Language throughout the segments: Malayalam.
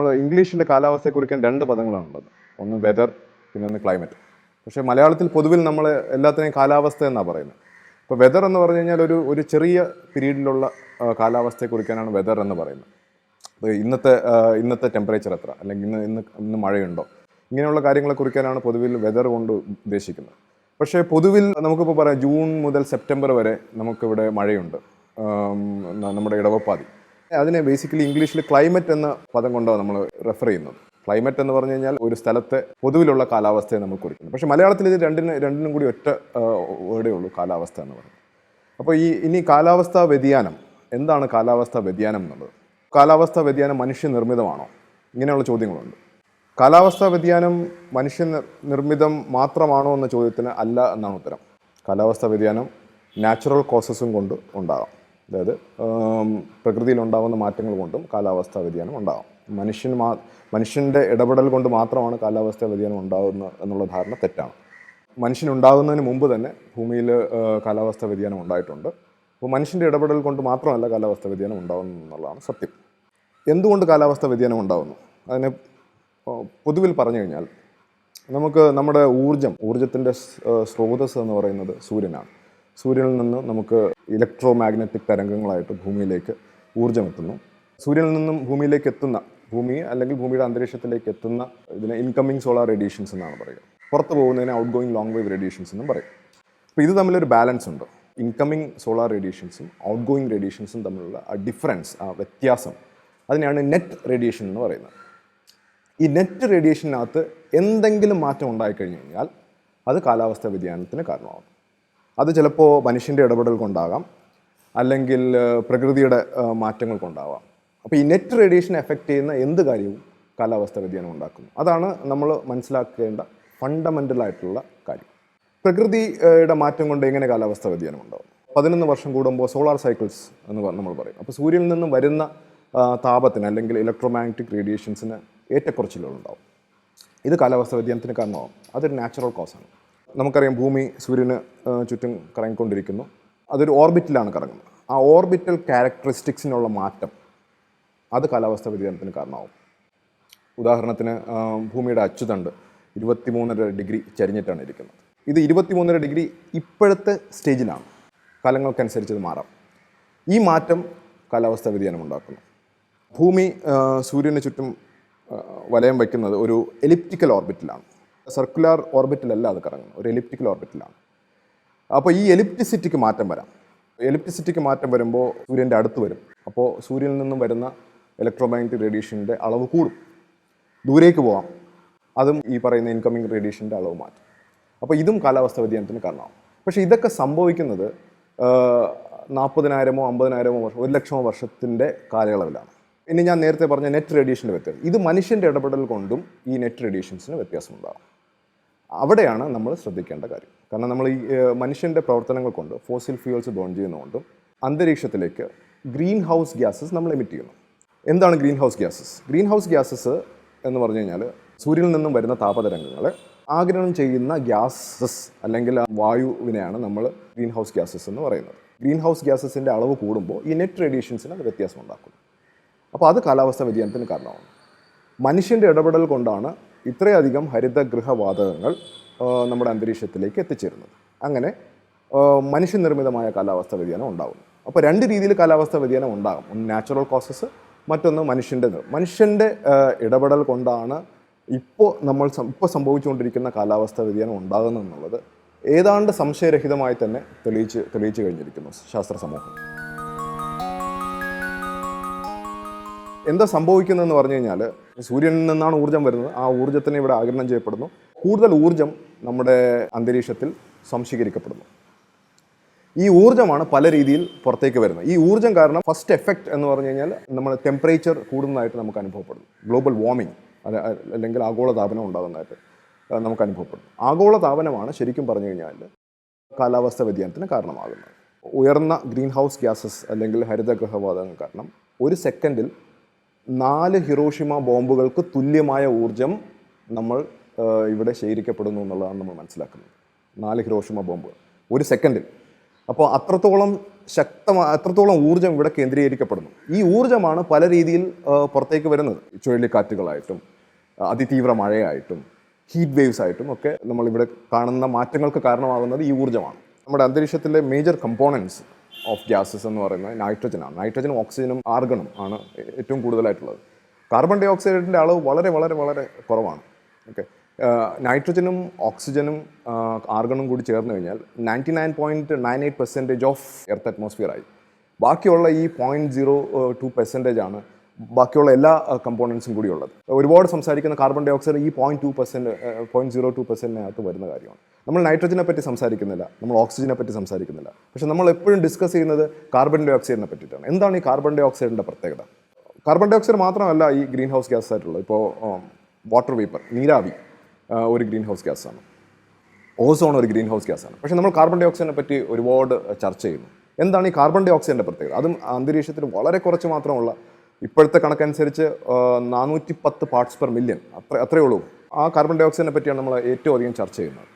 നമ്മൾ ഇംഗ്ലീഷിന്റെ കാലാവസ്ഥയെ കുറിക്കാൻ രണ്ട് പദങ്ങളാണുള്ളത്. ഒന്ന് വെതർ പിന്നെ ഒന്ന് ക്ലൈമറ്റ് പക്ഷേ മലയാളത്തിൽ പൊതുവിൽ നമ്മൾ എല്ലാത്തിനെയും കാലാവസ്ഥ എന്നാണ് പറയുന്നത്. ഇപ്പോൾ വെതർ എന്ന് പറഞ്ഞു കഴിഞ്ഞാൽ ഒരു ഒരു ചെറിയ പീരീഡിലുള്ള കാലാവസ്ഥയെ കുറിക്കാനാണ് വെതർ എന്ന് പറയുന്നത്. അപ്പോൾ ഇന്നത്തെ ഇന്നത്തെ ടെമ്പറേച്ചർ എത്ര? അല്ലെങ്കിൽ ഇന്ന് ഇന്ന് ഇന്ന് മഴയുണ്ടോ? ഇങ്ങനെയുള്ള കാര്യങ്ങളെ കുറിക്കാനാണ് പൊതുവിൽ വെതർ കൊണ്ട് ഉദ്ദേശിക്കുന്നത്. പക്ഷേ പൊതുവിൽ നമുക്കിപ്പോൾ പറയാം ജൂൺ മുതൽ സെപ്റ്റംബർ വരെ നമുക്കിവിടെ മഴയുണ്ട്. നമ്മുടെ ഇടവപ്പാതി. അതിനെ ബേസിക്കലി ഇംഗ്ലീഷിൽ ക്ലൈമറ്റ് എന്ന പദം കൊണ്ടാണ് നമ്മൾ റെഫർ ചെയ്യുന്നത്. ക്ലൈമറ്റ് എന്ന് പറഞ്ഞു കഴിഞ്ഞാൽ ഒരു സ്ഥലത്തെ പൊതുവിലുള്ള കാലാവസ്ഥയെ നമ്മൾ കുറിക്കുന്നു. പക്ഷേ മലയാളത്തിൽ ഇത് രണ്ടിന് രണ്ടിനും കൂടി ഒറ്റ വേർഡേ ഉള്ളൂ കാലാവസ്ഥ എന്ന് പറയുന്നത്. അപ്പോൾ ഈ ഇനി കാലാവസ്ഥാ വ്യതിയാനം എന്താണ് കാലാവസ്ഥാ വ്യതിയാനം എന്നുള്ളത്? കാലാവസ്ഥാ വ്യതിയാനം മനുഷ്യ നിർമ്മിതമാണോ ഇങ്ങനെയുള്ള ചോദ്യങ്ങളുണ്ട്. കാലാവസ്ഥാ വ്യതിയാനം മനുഷ്യ നിർമ്മിതം മാത്രമാണോ എന്ന ചോദ്യത്തിന് അല്ല എന്നാണ് ഉത്തരം. കാലാവസ്ഥാ വ്യതിയാനം നാച്ചുറൽ കോസസും കൊണ്ട് ഉണ്ടാകാം. അതായത് പ്രകൃതിയിലുണ്ടാകുന്ന മാറ്റങ്ങൾ കൊണ്ടും കാലാവസ്ഥാ വ്യതിയാനം ഉണ്ടാകും മനുഷ്യൻ മാ മനുഷ്യന്റെ ഇടപെടൽ കൊണ്ട് മാത്രമാണ് കാലാവസ്ഥാ വ്യതിയാനം ഉണ്ടാകുന്നത് എന്നുള്ള ധാരണ തെറ്റാണ്. മനുഷ്യനുണ്ടാകുന്നതിന് മുമ്പ് തന്നെ ഭൂമിയിൽ കാലാവസ്ഥാ വ്യതിയാനം ഉണ്ടായിട്ടുണ്ട്. അപ്പോൾ മനുഷ്യന്റെ ഇടപെടൽ കൊണ്ട് മാത്രമല്ല കാലാവസ്ഥാ വ്യതിയാനം ഉണ്ടാകുന്നു എന്നുള്ളതാണ് സത്യം. എന്തുകൊണ്ട് കാലാവസ്ഥാ വ്യതിയാനം ഉണ്ടാകുന്നു അതിനെ പൊതുവിൽ പറഞ്ഞു കഴിഞ്ഞാൽ നമുക്ക് നമ്മുടെ ഊർജം ഊർജത്തിന്റെ സ്രോതസ് എന്ന് പറയുന്നത് സൂര്യനാണ്. സൂര്യനിൽ നിന്ന് നമുക്ക് ഇലക്ട്രോ മാഗ്നറ്റിക് തരംഗങ്ങളായിട്ട് ഭൂമിയിലേക്ക് ഊർജം എത്തുന്നു. സൂര്യനിൽ നിന്നും ഭൂമിയിലേക്ക് എത്തുന്ന ഭൂമി അല്ലെങ്കിൽ ഭൂമിയുടെ അന്തരീക്ഷത്തിലേക്ക് എത്തുന്ന ഇതിനെ ഇൻകമ്മിങ് സോളാർ റേഡിയേഷൻസ് എന്നാണ് പറയുക. പുറത്ത് പോകുന്നതിനെ out going long wave radiations എന്നും പറയും. അപ്പോൾ ഇത് തമ്മിലൊരു ബാലൻസ് ഉണ്ട്. ഇൻകമ്മിങ് സോളാർ റേഡിയേഷൻസും ഔട്ട് ഗോയിങ് റേഡിയേഷൻസും തമ്മിലുള്ള ആ ഡിഫറൻസ് ആ വ്യത്യാസം അതിനെയാണ് നെറ്റ് റേഡിയേഷൻ എന്ന് പറയുന്നത്. ഈ നെറ്റ് റേഡിയേഷനകത്ത് എന്തെങ്കിലും മാറ്റം ഉണ്ടായിക്കഴിഞ്ഞു കഴിഞ്ഞാൽ അത് കാലാവസ്ഥാ വ്യതിയാനത്തിന് കാരണമാകും. അത് ചിലപ്പോൾ മനുഷ്യന്റെ ഇടപെടൽ കൊണ്ടാകാം അല്ലെങ്കിൽ പ്രകൃതിയുടെ മാറ്റങ്ങൾ കൊണ്ടാവാം. അപ്പോൾ ഈ നെറ്റ് റേഡിയേഷൻ എഫക്റ്റ് ചെയ്യുന്ന എന്ത് കാര്യവും കാലാവസ്ഥ വ്യതിയാനം ഉണ്ടാക്കുന്നു. അതാണ് നമ്മൾ മനസ്സിലാക്കേണ്ട ഫണ്ടമെന്റൽ ആയിട്ടുള്ള കാര്യം. പ്രകൃതിയുടെ മാറ്റം കൊണ്ട് എങ്ങനെ കാലാവസ്ഥ വ്യതിയാനം ഉണ്ടാകും പതിനൊന്ന് വർഷം കൂടുമ്പോൾ സോളാർ സൈക്കിൾസ് എന്ന് നമ്മൾ പറയും. അപ്പോൾ സൂര്യനിൽ നിന്നും വരുന്ന താപത്തിന് അല്ലെങ്കിൽ ഇലക്ട്രോമാഗ്നറ്റിക് റേഡിയേഷൻസിന് ഏറ്റക്കുറച്ചിലുകളുണ്ടാവും. ഇത് കാലാവസ്ഥ വ്യതിയാനത്തിന് കാരണമാകും അതൊരു നാച്ചുറൽ കോസാണ്. നമുക്കറിയാം ഭൂമി സൂര്യന് ചുറ്റും കറങ്ങിക്കൊണ്ടിരിക്കുന്നു. അതൊരു ഓർബിറ്റിലാണ് കറങ്ങുന്നത്. ആ ഓർബിറ്റൽ ക്യാരക്ടറിസ്റ്റിക്സിനുള്ള മാറ്റം അത് കാലാവസ്ഥാ വ്യതിയാനത്തിന് കാരണമാവും. ഉദാഹരണത്തിന് ഭൂമിയുടെ അച്ചുതണ്ട് ഇരുപത്തിമൂന്നര ഡിഗ്രി ചരിഞ്ഞിട്ടാണ് ഇരിക്കുന്നത്. ഇത് ഇരുപത്തിമൂന്നര ഡിഗ്രി ഇപ്പോഴത്തെ സ്റ്റേജിലാണ്. കാലങ്ങൾക്കനുസരിച്ച് ഇത് മാറാം. ഈ മാറ്റം കാലാവസ്ഥാ വ്യതിയാനം ഉണ്ടാക്കുന്നു. ഭൂമി സൂര്യന് ചുറ്റും വലയം വയ്ക്കുന്നത് ഒരു എലിപ്റ്റിക്കൽ ഓർബിറ്റിലാണ്. സർക്കുലാർ ഓർബിറ്റിലല്ല അത് കറങ്ങുന്നത്. ഒരു എലിപ്റ്റിക്കൽ ഓർബിറ്റിലാണ്. അപ്പോൾ ഈ എലിപ്റ്റിസിറ്റിക്ക് മാറ്റം വരാം. എലിപ്റ്റിസിറ്റിക്ക് മാറ്റം വരുമ്പോൾ സൂര്യന്റെ അടുത്ത് വരും. അപ്പോൾ സൂര്യനിൽ നിന്നും വരുന്ന ഇലക്ട്രോമാഗ്നറ്റിക് റേഡിയേഷന്റെ അളവ് കൂടും. ദൂരേക്ക് പോകാം അതും ഈ പറയുന്ന ഇൻകമിങ് റേഡിയേഷന്റെ അളവ് മാറ്റും. അപ്പോൾ ഇതും കാലാവസ്ഥാ വ്യതിയാനത്തിന് കാരണമാവും. പക്ഷേ ഇതൊക്കെ സംഭവിക്കുന്നത് നാൽപ്പതിനായിരമോ അമ്പതിനായിരമോ വർഷം ഒരു ലക്ഷമോ വർഷത്തിന്റെ കാലയളവിലാണ്. ഇനി ഞാൻ നേരത്തെ പറഞ്ഞ നെറ്റ് റേഡിയേഷന്റെ വ്യത്യാസം. ഇത് മനുഷ്യന്റെ ഇടപെടൽ കൊണ്ടും ഈ നെറ്റ് റേഡിയേഷൻസിന് വ്യത്യാസമുണ്ടാകും. അവിടെയാണ് നമ്മൾ ശ്രദ്ധിക്കേണ്ട കാര്യം. കാരണം നമ്മൾ ഈ മനുഷ്യന്റെ പ്രവർത്തനങ്ങൾ കൊണ്ട് ഫോസിൽ ഫ്യൂൾസ് ബേൺ ചെയ്യുന്നതുകൊണ്ടും അന്തരീക്ഷത്തിലേക്ക് ഗ്രീൻ ഹൗസ് ഗ്യാസസ് നമ്മൾ എമിറ്റ് ചെയ്യുന്നു. എന്താണ് green house gases green house gases എന്ന് പറഞ്ഞു കഴിഞ്ഞാൽ സൂര്യനിൽ നിന്നും വരുന്ന താപതരംഗങ്ങളെ ആഗിരണം ചെയ്യുന്ന ഗ്യാസസ് അല്ലെങ്കിൽ വായുവിനെയാണ് നമ്മൾ ഗ്രീൻ ഹൗസ് ഗ്യാസസ് എന്ന് പറയുന്നത്. ഗ്രീൻ ഹൗസ് ഗ്യാസസിന്റെ അളവ് കൂടുമ്പോൾ ഈ നെറ്റ് റേഡിയേഷൻസിന് അത് വ്യത്യാസം അപ്പോൾ അത് കാലാവസ്ഥാ വ്യതിയാനത്തിന് കാരണമാണ് മനുഷ്യന്റെ ഇടപെടൽ കൊണ്ടാണ് ഇത്രയധികം ഹരിതഗൃഹവാതകങ്ങൾ നമ്മുടെ അന്തരീക്ഷത്തിലേക്ക് എത്തിച്ചേരുന്നത്. അങ്ങനെ മനുഷ്യനിർമ്മിതമായ കാലാവസ്ഥാ വ്യതിയാനം ഉണ്ടാകുന്നു അപ്പോൾ രണ്ട് രീതിയിൽ കാലാവസ്ഥാ വ്യതിയാനം ഉണ്ടാകും. ഒന്ന് നാച്ചുറൽ കോസസ് മറ്റൊന്ന് മനുഷ്യന്റെ മനുഷ്യന്റെ ഇടപെടൽ കൊണ്ടാണ് ഇപ്പോൾ നമ്മൾ ഇപ്പോൾ സംഭവിച്ചുകൊണ്ടിരിക്കുന്ന കാലാവസ്ഥാ വ്യതിയാനം ഉണ്ടാകുന്നത് എന്നുള്ളത് ഏതാണ്ട് സംശയരഹിതമായി തന്നെ തെളിയിച്ച് തെളിയിച്ചു കഴിഞ്ഞിരിക്കുന്നു ശാസ്ത്ര സമൂഹം എന്താ സംഭവിക്കുന്നതെന്ന് പറഞ്ഞു കഴിഞ്ഞാൽ സൂര്യനിൽ നിന്നാണ് ഊർജം വരുന്നത്. ആ ഊർജത്തിന് ഇവിടെ ആഗിരണം ചെയ്യപ്പെടുന്നു. കൂടുതൽ ഊർജം നമ്മുടെ അന്തരീക്ഷത്തിൽ സംശീകരിക്കപ്പെടുന്നു. ഈ ഊർജമാണ് പല രീതിയിൽ പുറത്തേക്ക് വരുന്നത്. ഈ ഊർജം കാരണം ഫസ്റ്റ് എഫക്റ്റ് എന്ന് പറഞ്ഞു കഴിഞ്ഞാൽ നമ്മൾ ടെമ്പറേച്ചർ കൂടുന്നതായിട്ട് നമുക്ക് അനുഭവപ്പെടുന്നു. ഗ്ലോബൽ വാർമിംഗ് അല്ലെങ്കിൽ ആഗോളതാപനം ഉണ്ടാകുന്നതായിട്ട് നമുക്ക് അനുഭവപ്പെടുന്നു. ആഗോളതാപനമാണ് ശരിക്കും പറഞ്ഞു കഴിഞ്ഞാൽ കാലാവസ്ഥ വ്യതിയാനത്തിന് കാരണമാകുന്നത്. ഉയർന്ന ഗ്രീൻ ഹൗസ് ഗ്യാസസ് അല്ലെങ്കിൽ ഹരിതഗൃഹവാതകങ്ങൾ കാരണം ഒരു സെക്കൻഡിൽ നാല് ഹിറോഷിമ ബോംബുകൾക്ക് തുല്യമായ ഊർജം നമ്മൾ ഇവിടെ ശേഖരിക്കപ്പെടുന്നു എന്നുള്ളതാണ് നമ്മൾ മനസ്സിലാക്കുന്നത്. നാല് ഹിറോഷിമ ബോംബുകൾ. ഒരു സെക്കൻഡിൽ. അപ്പോൾ അത്രത്തോളം ശക്തമായ അത്രത്തോളം ഊർജം ഇവിടെ കേന്ദ്രീകരിക്കപ്പെടുന്നു. ഈ ഊർജമാണ് പല രീതിയിൽ പുറത്തേക്ക് വരുന്നത്. ചുഴലിക്കാറ്റുകളായിട്ടും അതിതീവ്ര മഴയായിട്ടും ഹീറ്റ് വേവ്സ് ആയിട്ടും ഒക്കെ നമ്മളിവിടെ കാണുന്ന മാറ്റങ്ങൾക്ക് കാരണമാകുന്നത് ഈ ഊർജമാണ്. നമ്മുടെ അന്തരീക്ഷത്തിലെ മേജർ കമ്പോണൻസ് ഓഫ് ഗ്യാസസ് എന്ന് പറയുന്നത് നൈട്രജനാണ് നൈട്രജനും ഓക്സിജനും ആർഗണും ആണ് ഏറ്റവും കൂടുതലായിട്ടുള്ളത്. കാർബൺ ഡൈ ഓക്സൈഡിന്റെ അളവ് വളരെ വളരെ വളരെ കുറവാണ്. ഓക്കെ നൈട്രജനും ഓക്സിജനും ആർഗണും കൂടി ചേർന്ന് കഴിഞ്ഞാൽ ninety nine point nine eight percentage of earth atmosphere ആയി. ബാക്കിയുള്ള ഈ പോയിന്റ് സീറോ ടു പെർസെന്റേജ് ആണ് ബാക്കിയുള്ള എല്ലാ കമ്പോണൻസും കൂടി ഉള്ളത് ഒരുപാട് സംസാരിക്കുന്ന കാർബൺ ഡൈ ഓക്സൈഡ് ഈ point two percent point zero two പെർസെന്റിനകത്ത് വരുന്ന കാര്യമാണ്. നമ്മൾ നൈട്രജനെ പറ്റി സംസാരിക്കുന്നില്ല. നമ്മൾ ഓക്സിജനെ പറ്റി സംസാരിക്കുന്നില്ല. പക്ഷെ നമ്മൾ എപ്പോഴും ഡിസ്കസ് ചെയ്യുന്നത് കാർബൺ ഡൈ ഓക്സൈഡിനെ പറ്റിയിട്ടാണ്. എന്താണ് ഈ കാർബൺ ഡൈ ഓക്സൈഡിന്റെ പ്രത്യേകത? കാർബൺ ഡൈ ഓക്സൈഡ് മാത്രമല്ല ഈ ഗ്രീൻ ഹൗസ് ഗ്യാസ് ആയിട്ടുള്ളത് ഇപ്പോൾ വാട്ടർ വേപ്പർ നീരാവി ഒരു ഗ്രീൻ ഹൗസ് ഗ്യാസാണ് ഓസോൺ ഒരു ഗ്രീൻ ഹൗസ് ഗ്യാസാണ് പക്ഷേ നമ്മൾ കാർബൺ ഡൈ ഓക്സൈഡിനെ പറ്റി ഒരുപാട് ചർച്ച ചെയ്യുന്നു. എന്താണ് ഈ കാർബൺ ഡൈ ഓക്സൈഡിന്റെ പ്രത്യേകത? അതും അന്തരീക്ഷത്തിൽ വളരെ കുറച്ച് മാത്രമുള്ള ഇപ്പോഴത്തെ കണക്കനുസരിച്ച് നാനൂറ്റി പത്ത് പാർട്സ് പെർ മില്യൺ അത്ര അത്രയേ ഉള്ളൂ. ആ കാർബൺ ഡൈ ഓക്സൈഡിനെ പറ്റിയാണ് നമ്മൾ ഏറ്റവും അധികം ചർച്ച ചെയ്യുന്നത്.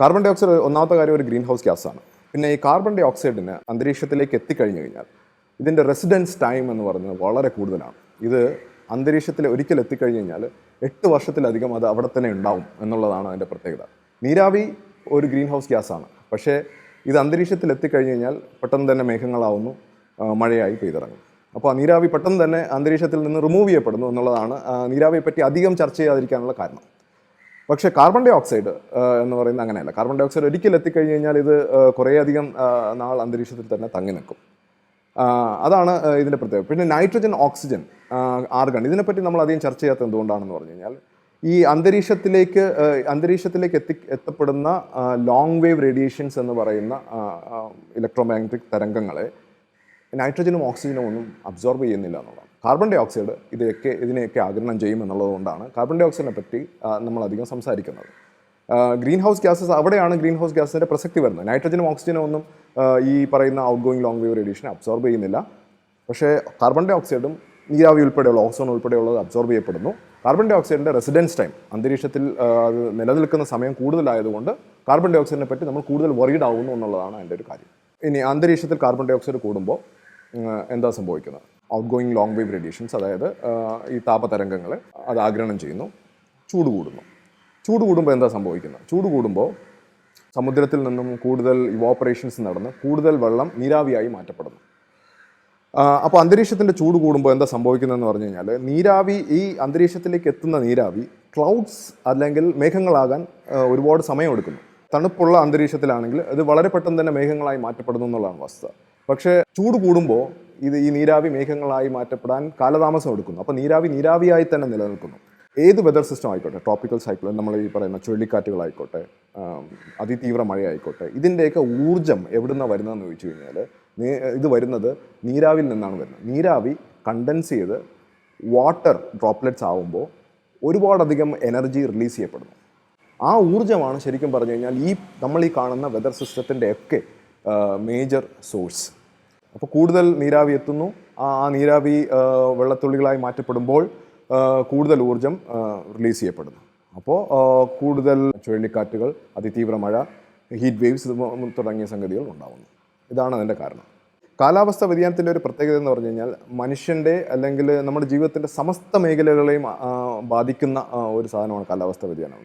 കാർബൺ ഡൈ ഓക്സൈഡ് ഒന്നാമത്തെ കാര്യം ഒരു ഗ്രീൻ ഹൗസ് ഗ്യാസാണ് പിന്നെ ഈ കാർബൺ ഡൈ ഓക്സൈഡിന് അന്തരീക്ഷത്തിലേക്ക് എത്തിക്കഴിഞ്ഞു കഴിഞ്ഞാൽ ഇതിന്റെ റെസിഡൻസ് ടൈം എന്ന് പറയുന്നത് വളരെ കൂടുതലാണ്. ഇത് അന്തരീക്ഷത്തിൽ ഒരിക്കൽ എത്തിക്കഴിഞ്ഞ് കഴിഞ്ഞാൽ എട്ട് വർഷത്തിലധികം അത് അവിടെ തന്നെ ഉണ്ടാവും എന്നുള്ളതാണ് അതിന്റെ പ്രത്യേകത. നീരാവി ഒരു ഗ്രീൻ ഹൗസ് ഗ്യാസാണ് പക്ഷേ ഇത് അന്തരീക്ഷത്തിൽ എത്തിക്കഴിഞ്ഞ് കഴിഞ്ഞാൽ പെട്ടെന്ന് തന്നെ മേഘങ്ങളാവുന്നു മഴയായി പെയ്തിറങ്ങും. അപ്പോൾ നീരാവി പെട്ടെന്ന് തന്നെ അന്തരീക്ഷത്തിൽ നിന്ന് റിമൂവ് ചെയ്യപ്പെടുന്നു എന്നുള്ളതാണ്. നീരാവിയെ പറ്റി അധികം ചർച്ച ചെയ്യാതിരിക്കാനുള്ള കാരണം. പക്ഷേ കാർബൺ ഡൈ ഓക്സൈഡ് എന്ന് പറയുന്നത് അങ്ങനെയല്ല. കാർബൺ ഡൈ ഓക്സൈഡ് ഒരിക്കൽ എത്തിക്കഴിഞ്ഞ് കഴിഞ്ഞാൽ ഇത് കുറേയധികം നാൾ അന്തരീക്ഷത്തിൽ തന്നെ തങ്ങി നിൽക്കും. അതാണ് ഇതിന്റെ പ്രത്യേകത. പിന്നെ നൈട്രജൻ ഓക്സിജൻ ആർഗൺ ഇതിനെപ്പറ്റി നമ്മൾ അധികം ചർച്ച ചെയ്യാത്ത എന്തുകൊണ്ടാണെന്ന് പറഞ്ഞു കഴിഞ്ഞാൽ ഈ അന്തരീക്ഷത്തിലേക്ക് അന്തരീക്ഷത്തിലേക്ക് എത്തി എത്തപ്പെടുന്ന ലോങ് വേവ് റേഡിയേഷൻസ് എന്ന് പറയുന്ന ഇലക്ട്രോ മാഗ്നറ്റിക് തരംഗങ്ങളെ നൈട്രജനും ഓക്സിജനും ഒന്നും അബ്സോർബ് ചെയ്യുന്നില്ല എന്നുള്ളതാണ്. കാർബൺ ഡൈ ഓക്സൈഡ് ഇതിനൊക്കെ ഇതിനെയൊക്കെ ആഗിരണം ചെയ്യും എന്നുള്ളതുകൊണ്ടാണ് കാർബൺ ഡൈ ഓക്സൈഡിനെ പറ്റി നമ്മൾ അധികം സംസാരിക്കുന്നത്. ഗ്രീൻ ഹൗസ് ഗ്യാസസ് അവിടെയാണ് ഗ്രീൻ ഹൗസ് ഗ്യാസിന്റെ പ്രസക്തി വരുന്നത്. നൈട്രജനും ഓക്സിജനും ഒന്നും ഈ പറയുന്ന ഔട്ട് ഗോയിങ് ലോങ് വേവ് റേഡിയേഷനെ അബ്സോർബ് ചെയ്യുന്നില്ല. പക്ഷേ കാർബൺ ഡൈ ഓക്സൈഡും നീരാവി ഉൾപ്പെടെയുള്ള ഓക്സോൺ ഉൾപ്പെടെയുള്ളത് അബ്സോർബ് ചെയ്യപ്പെടുന്നു. കാർബൺ ഡൈ ഓക്സൈഡിന്റെ റെസിഡൻസ് ടൈം അന്തരീക്ഷത്തിൽ അത് നിലനിൽക്കുന്ന സമയം കൂടുതലായതുകൊണ്ട് കാർബൺ ഡൈ ഓക്സൈഡിനെ പറ്റി നമ്മൾ കൂടുതൽ വറീഡ് ആവുന്നു എന്നുള്ളതാണ് അതിന്റെ ഒരു കാര്യം. ഇനി അന്തരീക്ഷത്തിൽ കാർബൺ ഡൈ ഓക്സൈഡ് കൂടുമ്പോൾ എന്താ സംഭവിക്കുന്നത്? Out going long wave radiations അതായത് ഈ താപതരംഗങ്ങളെ അത് ആഗ്രഹണം ചെയ്യുന്നു ചൂട് കൂടുന്നു. ചൂട് കൂടുമ്പോൾ എന്താ സംഭവിക്കുന്നത്? ചൂട് കൂടുമ്പോൾ സമുദ്രത്തിൽ നിന്നും കൂടുതൽ ഇവോപ്പറേഷൻസ് നടന്ന് കൂടുതൽ വെള്ളം നീരാവിയായി മാറ്റപ്പെടുന്നു. അപ്പോൾ അന്തരീക്ഷത്തിന്റെ ചൂട് കൂടുമ്പോൾ എന്താ സംഭവിക്കുന്നതെന്ന് പറഞ്ഞു കഴിഞ്ഞാൽ നീരാവി ഈ അന്തരീക്ഷത്തിലേക്ക് എത്തുന്ന നീരാവി ക്ലൗഡ്സ് അല്ലെങ്കിൽ മേഘങ്ങളാകാൻ ഒരുപാട് സമയമെടുക്കുന്നു തണുപ്പുള്ള അന്തരീക്ഷത്തിലാണെങ്കിൽ അത് വളരെ പെട്ടെന്ന് തന്നെ മേഘങ്ങളായി മാറ്റപ്പെടുന്നു എന്നുള്ളതാണ് വസ്തുത. പക്ഷേ ചൂട് കൂടുമ്പോൾ ഇത് ഈ നീരാവി മേഘങ്ങളായി മാറ്റപ്പെടാൻ കാലതാമസം എടുക്കുന്നു. അപ്പോൾ നീരാവി നീരാവിയായി തന്നെ നിലനിൽക്കുന്നു. ഏത് വെതർ സിസ്റ്റം ആയിക്കോട്ടെ ട്രോപ്പിക്കൽ സൈക്ലോൺ നമ്മൾ ഈ പറയുന്ന ചുഴലിക്കാറ്റുകളായിക്കോട്ടെ അതിതീവ്ര മഴയായിക്കോട്ടെ ഇതിന്റെയൊക്കെ ഊർജം എവിടുന്ന വരുന്നതെന്ന് ചോദിച്ചു കഴിഞ്ഞാൽ ഇത് വരുന്നത് നീരാവിൽ നിന്നാണ് വരുന്നത്. നീരാവി കണ്ടൻസ് ചെയ്ത് വാട്ടർ ഡ്രോപ്ലെറ്റ്സ് ആവുമ്പോൾ ഒരുപാടധികം എനർജി റിലീസ് ചെയ്യപ്പെടുന്നു. ആ ഊർജമാണ് ശരിക്കും പറഞ്ഞു കഴിഞ്ഞാൽ ഈ നമ്മൾ ഈ കാണുന്ന വെതർ സിസ്റ്റത്തിന്റെ ഒക്കെ മേജർ സോഴ്സ് അപ്പോൾ കൂടുതൽ നീരാവി എത്തുന്നു. ആ നീരാവി വെള്ളത്തുള്ളികളായി മാറ്റപ്പെടുമ്പോൾ കൂടുതൽ ഊർജം റിലീസ് ചെയ്യപ്പെടുന്നു. അപ്പോൾ കൂടുതൽ ചുഴലിക്കാറ്റുകൾ അതിതീവ്ര മഴ ഹീറ്റ് വേവ്സ് തുടങ്ങിയ സംഗതികൾ ഉണ്ടാകുന്നു ഇതാണ് അതിന്റെ കാരണം. കാലാവസ്ഥ വ്യതിയാനത്തിന്റെ ഒരു പ്രത്യേകത എന്ന് പറഞ്ഞു കഴിഞ്ഞാൽ മനുഷ്യന്റെ അല്ലെങ്കിൽ നമ്മുടെ ജീവിതത്തിന്റെ സമസ്ത മേഖലകളെയും ബാധിക്കുന്ന ഒരു സാധനമാണ് കാലാവസ്ഥ വ്യതിയാനം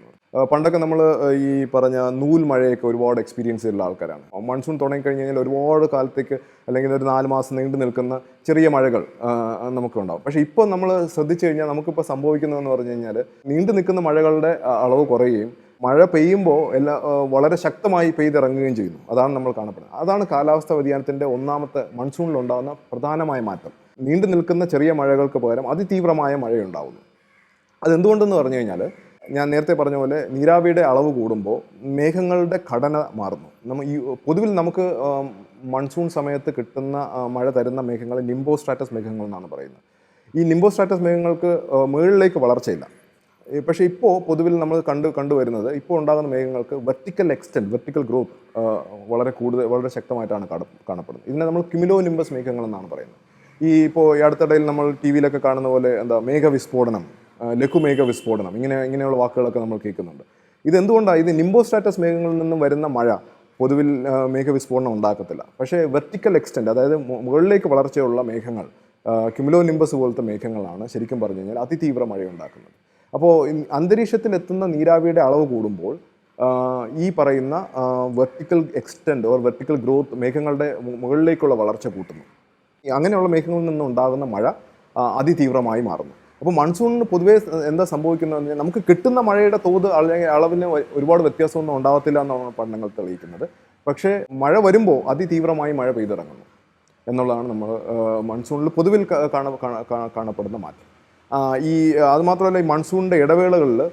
പണ്ടൊക്കെ നമ്മൾ ഈ പറഞ്ഞ നൂൽ മഴയൊക്കെ ഒരുപാട് എക്സ്പീരിയൻസ് ചെയ്തിട്ടുള്ള ആൾക്കാരാണ്. മൺസൂൺ തുടങ്ങിക്കഴിഞ്ഞ് കഴിഞ്ഞാൽ ഒരുപാട് കാലത്തേക്ക് അല്ലെങ്കിൽ ഒരു നാല് മാസം നീണ്ടു നിൽക്കുന്ന ചെറിയ മഴകൾ നമുക്കുണ്ടാവും പക്ഷേ ഇപ്പോൾ നമ്മൾ ശ്രദ്ധിച്ചു കഴിഞ്ഞാൽ നമുക്കിപ്പോൾ സംഭവിക്കുന്നതെന്ന് പറഞ്ഞു കഴിഞ്ഞാൽ നീണ്ടു നിൽക്കുന്ന മഴകളുടെ അളവ് കുറയുകയും മഴ പെയ്യുമ്പോൾ എല്ലാ വളരെ ശക്തമായി പെയ്തിറങ്ങുകയും ചെയ്യുന്നു. അതാണ് നമ്മൾ കാണപ്പെടുന്നത്. അതാണ് കാലാവസ്ഥാ വ്യതിയാനത്തിന്റെ ഒന്നാമത്തെ മൺസൂണിലുണ്ടാകുന്ന പ്രധാനമായ മാറ്റം. നീണ്ടു നിൽക്കുന്ന ചെറിയ മഴകൾക്ക് പകരം അതിതീവ്രമായ മഴയുണ്ടാകുന്നു അതെന്തുകൊണ്ടെന്ന് പറഞ്ഞു കഴിഞ്ഞാൽ ഞാൻ നേരത്തെ പറഞ്ഞ പോലെ നീരാവിയുടെ അളവ് കൂടുമ്പോൾ മേഘങ്ങളുടെ ഘടന മാറുന്നു. നമ്മൾ ഈ പൊതുവിൽ നമുക്ക് മൺസൂൺ സമയത്ത് കിട്ടുന്ന മഴ തരുന്ന മേഘങ്ങൾ നിംബോസ്ട്രാറ്റസ് മേഘങ്ങൾ എന്നാണ് പറയുന്നത്. ഈ നിംബോസ്ട്രാറ്റസ് മേഘങ്ങൾക്ക് മുകളിലേക്ക് വളർച്ചയില്ല. പക്ഷേ ഇപ്പോൾ പൊതുവിൽ നമ്മൾ കണ്ടു കണ്ടുവരുന്നത് ഇപ്പോൾ ഉണ്ടാകുന്ന മേഘങ്ങൾക്ക് വെർട്ടിക്കൽ എക്സ്റ്റെന്റ് വെർട്ടിക്കൽ ഗ്രോത്ത് വളരെ കൂടുതൽ വളരെ ശക്തമായിട്ടാണ് കാണ- കാണപ്പെടുന്നത്. ഇതിനെ നമ്മൾ ക്യുമിലോ നിംബസ് മേഘങ്ങൾ എന്നാണ് പറയുന്നത്. ഈ ഇപ്പോൾ ഈ അടുത്തിടയിൽ നമ്മൾ ടി വിയിലൊക്കെ കാണുന്ന പോലെ എന്താ മേഘവിസ്ഫോടനം ലഘുമേഘ വിസ്ഫോടനം. ഇങ്ങനെ ഇങ്ങനെയുള്ള വാക്കുകളൊക്കെ നമ്മൾ കേൾക്കുന്നുണ്ട്. ഇതെന്തുകൊണ്ടാണ് ഇത് നിംബോസ്റ്റാറ്റസ് മേഘങ്ങളിൽ നിന്നും വരുന്ന മഴ പൊതുവിൽ മേഘവിസ്ഫോടനം ഉണ്ടാക്കത്തില്ല? പക്ഷേ വെർട്ടിക്കൽ എക്സ്റ്റൻഡ് അതായത് മുകളിലേക്ക് വളർച്ചയുള്ള മേഘങ്ങൾ ക്യുമുലോ നിംബസ് പോലത്തെ മേഘങ്ങളാണ് ശരിക്കും പറഞ്ഞു കഴിഞ്ഞാൽ അതിതീവ്ര മഴ ഉണ്ടാക്കുന്നത്. അപ്പോൾ അന്തരീക്ഷത്തിൽ എത്തുന്ന നീരാവിയുടെ അളവ് കൂടുമ്പോൾ ഈ പറയുന്ന vertical extend or vertical growth മേഘങ്ങളുടെ മുകളിലേക്കുള്ള വളർച്ച കൂട്ടുന്നു. അങ്ങനെയുള്ള മേഘങ്ങളിൽ നിന്നുണ്ടാകുന്ന മഴ അതിതീവ്രമായി മാറുന്നു. അപ്പോൾ മൺസൂണിന് പൊതുവേ എന്താ സംഭവിക്കുന്നത് പറഞ്ഞാൽ നമുക്ക് കിട്ടുന്ന മഴയുടെ തോത് അല്ലെങ്കിൽ അളവിന് ഒരുപാട് വ്യത്യാസമൊന്നും ഉണ്ടാകത്തില്ല എന്നാണ് പഠനങ്ങൾ തെളിയിക്കുന്നത്. പക്ഷേ മഴ വരുമ്പോൾ അതിതീവ്രമായി മഴ പെയ്തിറങ്ങുന്നു എന്നുള്ളതാണ് നമ്മൾ മൺസൂണിൽ പൊതുവിൽ കാണ കാണ- കാണ- കാണപ്പെടുന്ന മാറ്റം. ഈ അതുമാത്രമല്ല ഈ മൺസൂണിന്റെ ഇടവേളകളിൽ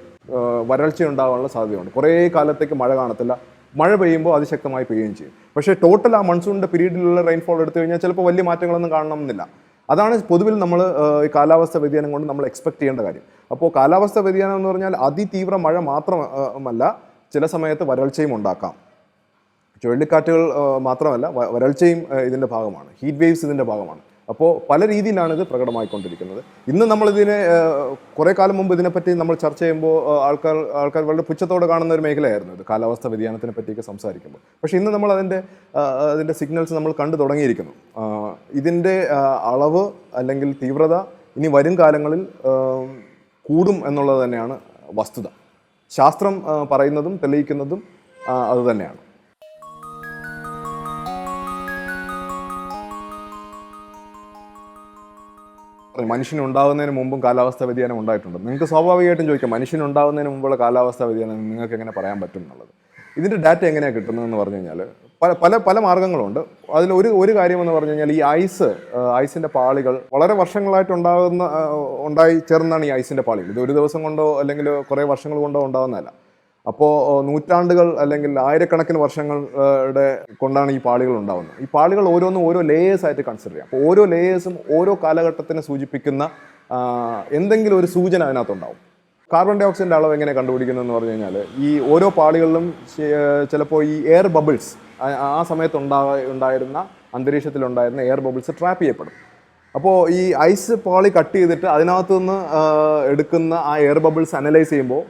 വരൾച്ച ഉണ്ടാകാനുള്ള സാധ്യതയുണ്ട്. കുറേ കാലത്തേക്ക് മഴ കാണത്തില്ല. മഴ പെയ്യുമ്പോൾ അതിശക്തമായി പെയ്യുകയും ചെയ്യും. പക്ഷേ ടോട്ടൽ ആ മൺസൂണിന്റെ പീരീഡിലുള്ള റെയിൻഫോൾ എടുത്തു കഴിഞ്ഞാൽ ചിലപ്പോൾ വലിയ മാറ്റങ്ങളൊന്നും കാണണമെന്നില്ല. അതാണ് പൊതുവിൽ നമ്മൾ ഈ കാലാവസ്ഥ വ്യതിയാനം കൊണ്ട് നമ്മൾ എക്സ്പെക്ട് ചെയ്യേണ്ട കാര്യം. അപ്പോൾ കാലാവസ്ഥ വ്യതിയാനം എന്ന് പറഞ്ഞാൽ അതിതീവ്ര മഴ മാത്രമല്ല ചില സമയത്ത് വരൾച്ചയും ഉണ്ടാക്കാം. ചുഴലിക്കാറ്റുകൾ മാത്രമല്ല വരൾച്ചയും ഇതിന്റെ ഭാഗമാണ്. ഹീറ്റ് വേവ്സ് ഇതിന്റെ ഭാഗമാണ്. അപ്പോൾ പല രീതിയിലാണ് ഇത് പ്രകടമായിക്കൊണ്ടിരിക്കുന്നത്. ഇന്ന് നമ്മളിതിനെ കുറേ കാലം മുമ്പ് ഇതിനെപ്പറ്റി നമ്മൾ ചർച്ച ചെയ്യുമ്പോൾ ആൾക്കാർ ആൾക്കാർ വളരെ പുച്ഛത്തോടെ കാണുന്ന ഒരു മേഖലയായിരുന്നു ഇത് കാലാവസ്ഥ വ്യതിയാനത്തിനെ പറ്റിയൊക്കെ സംസാരിക്കുമ്പോൾ. പക്ഷേ ഇന്ന് നമ്മൾ അതിന്റെ അതിന്റെ സിഗ്നൽസ് നമ്മൾ കണ്ടു തുടങ്ങിയിരിക്കുന്നു. ഇതിന്റെ അളവ് അല്ലെങ്കിൽ തീവ്രത ഇനി വരും കാലങ്ങളിൽ കൂടും എന്നുള്ളത് തന്നെയാണ് വസ്തുത. ശാസ്ത്രം പറയുന്നതും തെളിയിക്കുന്നതും അതുതന്നെയാണ് മനുഷ്യനുണ്ടാകുന്നതിന് മുമ്പും കാലാവസ്ഥാ വ്യതിയാനം ഉണ്ടായിട്ടുണ്ട്. നിങ്ങൾക്ക് സ്വാഭാവികമായിട്ടും ചോദിക്കാം മനുഷ്യനുണ്ടാകുന്നതിന് മുമ്പുള്ള കാലാവസ്ഥാ വ്യതിയാനം നിങ്ങൾക്ക് എങ്ങനെ പറയാൻ പറ്റും എന്നുള്ളത്? ഇതിന്റെ ഡാറ്റ എങ്ങനെയാണ് കിട്ടുന്നതെന്ന് പറഞ്ഞു കഴിഞ്ഞാൽ പല പല പല മാർഗങ്ങളുണ്ട് അതിൽ ഒരു ഒരു കാര്യമെന്ന് പറഞ്ഞു കഴിഞ്ഞാൽ ഈ ഐസ് ഐസിന്റെ പാളികൾ വളരെ വർഷങ്ങളായിട്ട് ഉണ്ടാകുന്ന ഉണ്ടായി ചേർന്നാണ് ഈ ഐസിന്റെ പാളികൾ. ഇത് ഒരു ദിവസം കൊണ്ടോ അല്ലെങ്കിൽ കുറേ വർഷങ്ങൾ കൊണ്ടോ ഉണ്ടാകുന്നതല്ല അപ്പോൾ നൂറ്റാണ്ടുകൾ അല്ലെങ്കിൽ ആയിരക്കണക്കിന് വർഷങ്ങളുടെ കൊണ്ടാണ് ഈ പാളികൾ ഉണ്ടാകുന്നത് ഈ പാളികൾ ഓരോന്നും ഓരോ ലേയേഴ്സ് ആയിട്ട് കൺസിഡർ ചെയ്യാം. അപ്പോൾ ഓരോ ലേയേഴ്സും ഓരോ കാലഘട്ടത്തിനെ സൂചിപ്പിക്കുന്ന എന്തെങ്കിലും ഒരു സൂചന അതിനകത്തുണ്ടാവും. കാർബൺ ഡൈ ഓക്സൈഡിന്റെ അളവ് എങ്ങനെ കണ്ടുപിടിക്കുന്നതെന്ന് പറഞ്ഞു കഴിഞ്ഞാൽ ഈ ഓരോ പാളികളിലും ചിലപ്പോൾ ഈ എയർ ബബിൾസ് ആ സമയത്ത് ഉണ്ടാ ഉണ്ടായിരുന്ന അന്തരീക്ഷത്തിലുണ്ടായിരുന്ന എയർ ബബിൾസ് ട്രാപ്പ് ചെയ്യപ്പെടും. അപ്പോൾ ഈ ഐസ് പാളി കട്ട് ചെയ്തിട്ട് അതിനകത്ത് നിന്ന് എടുക്കുന്ന ആ എയർ ബബിൾസ് അനലൈസ് ചെയ്യുമ്പോൾ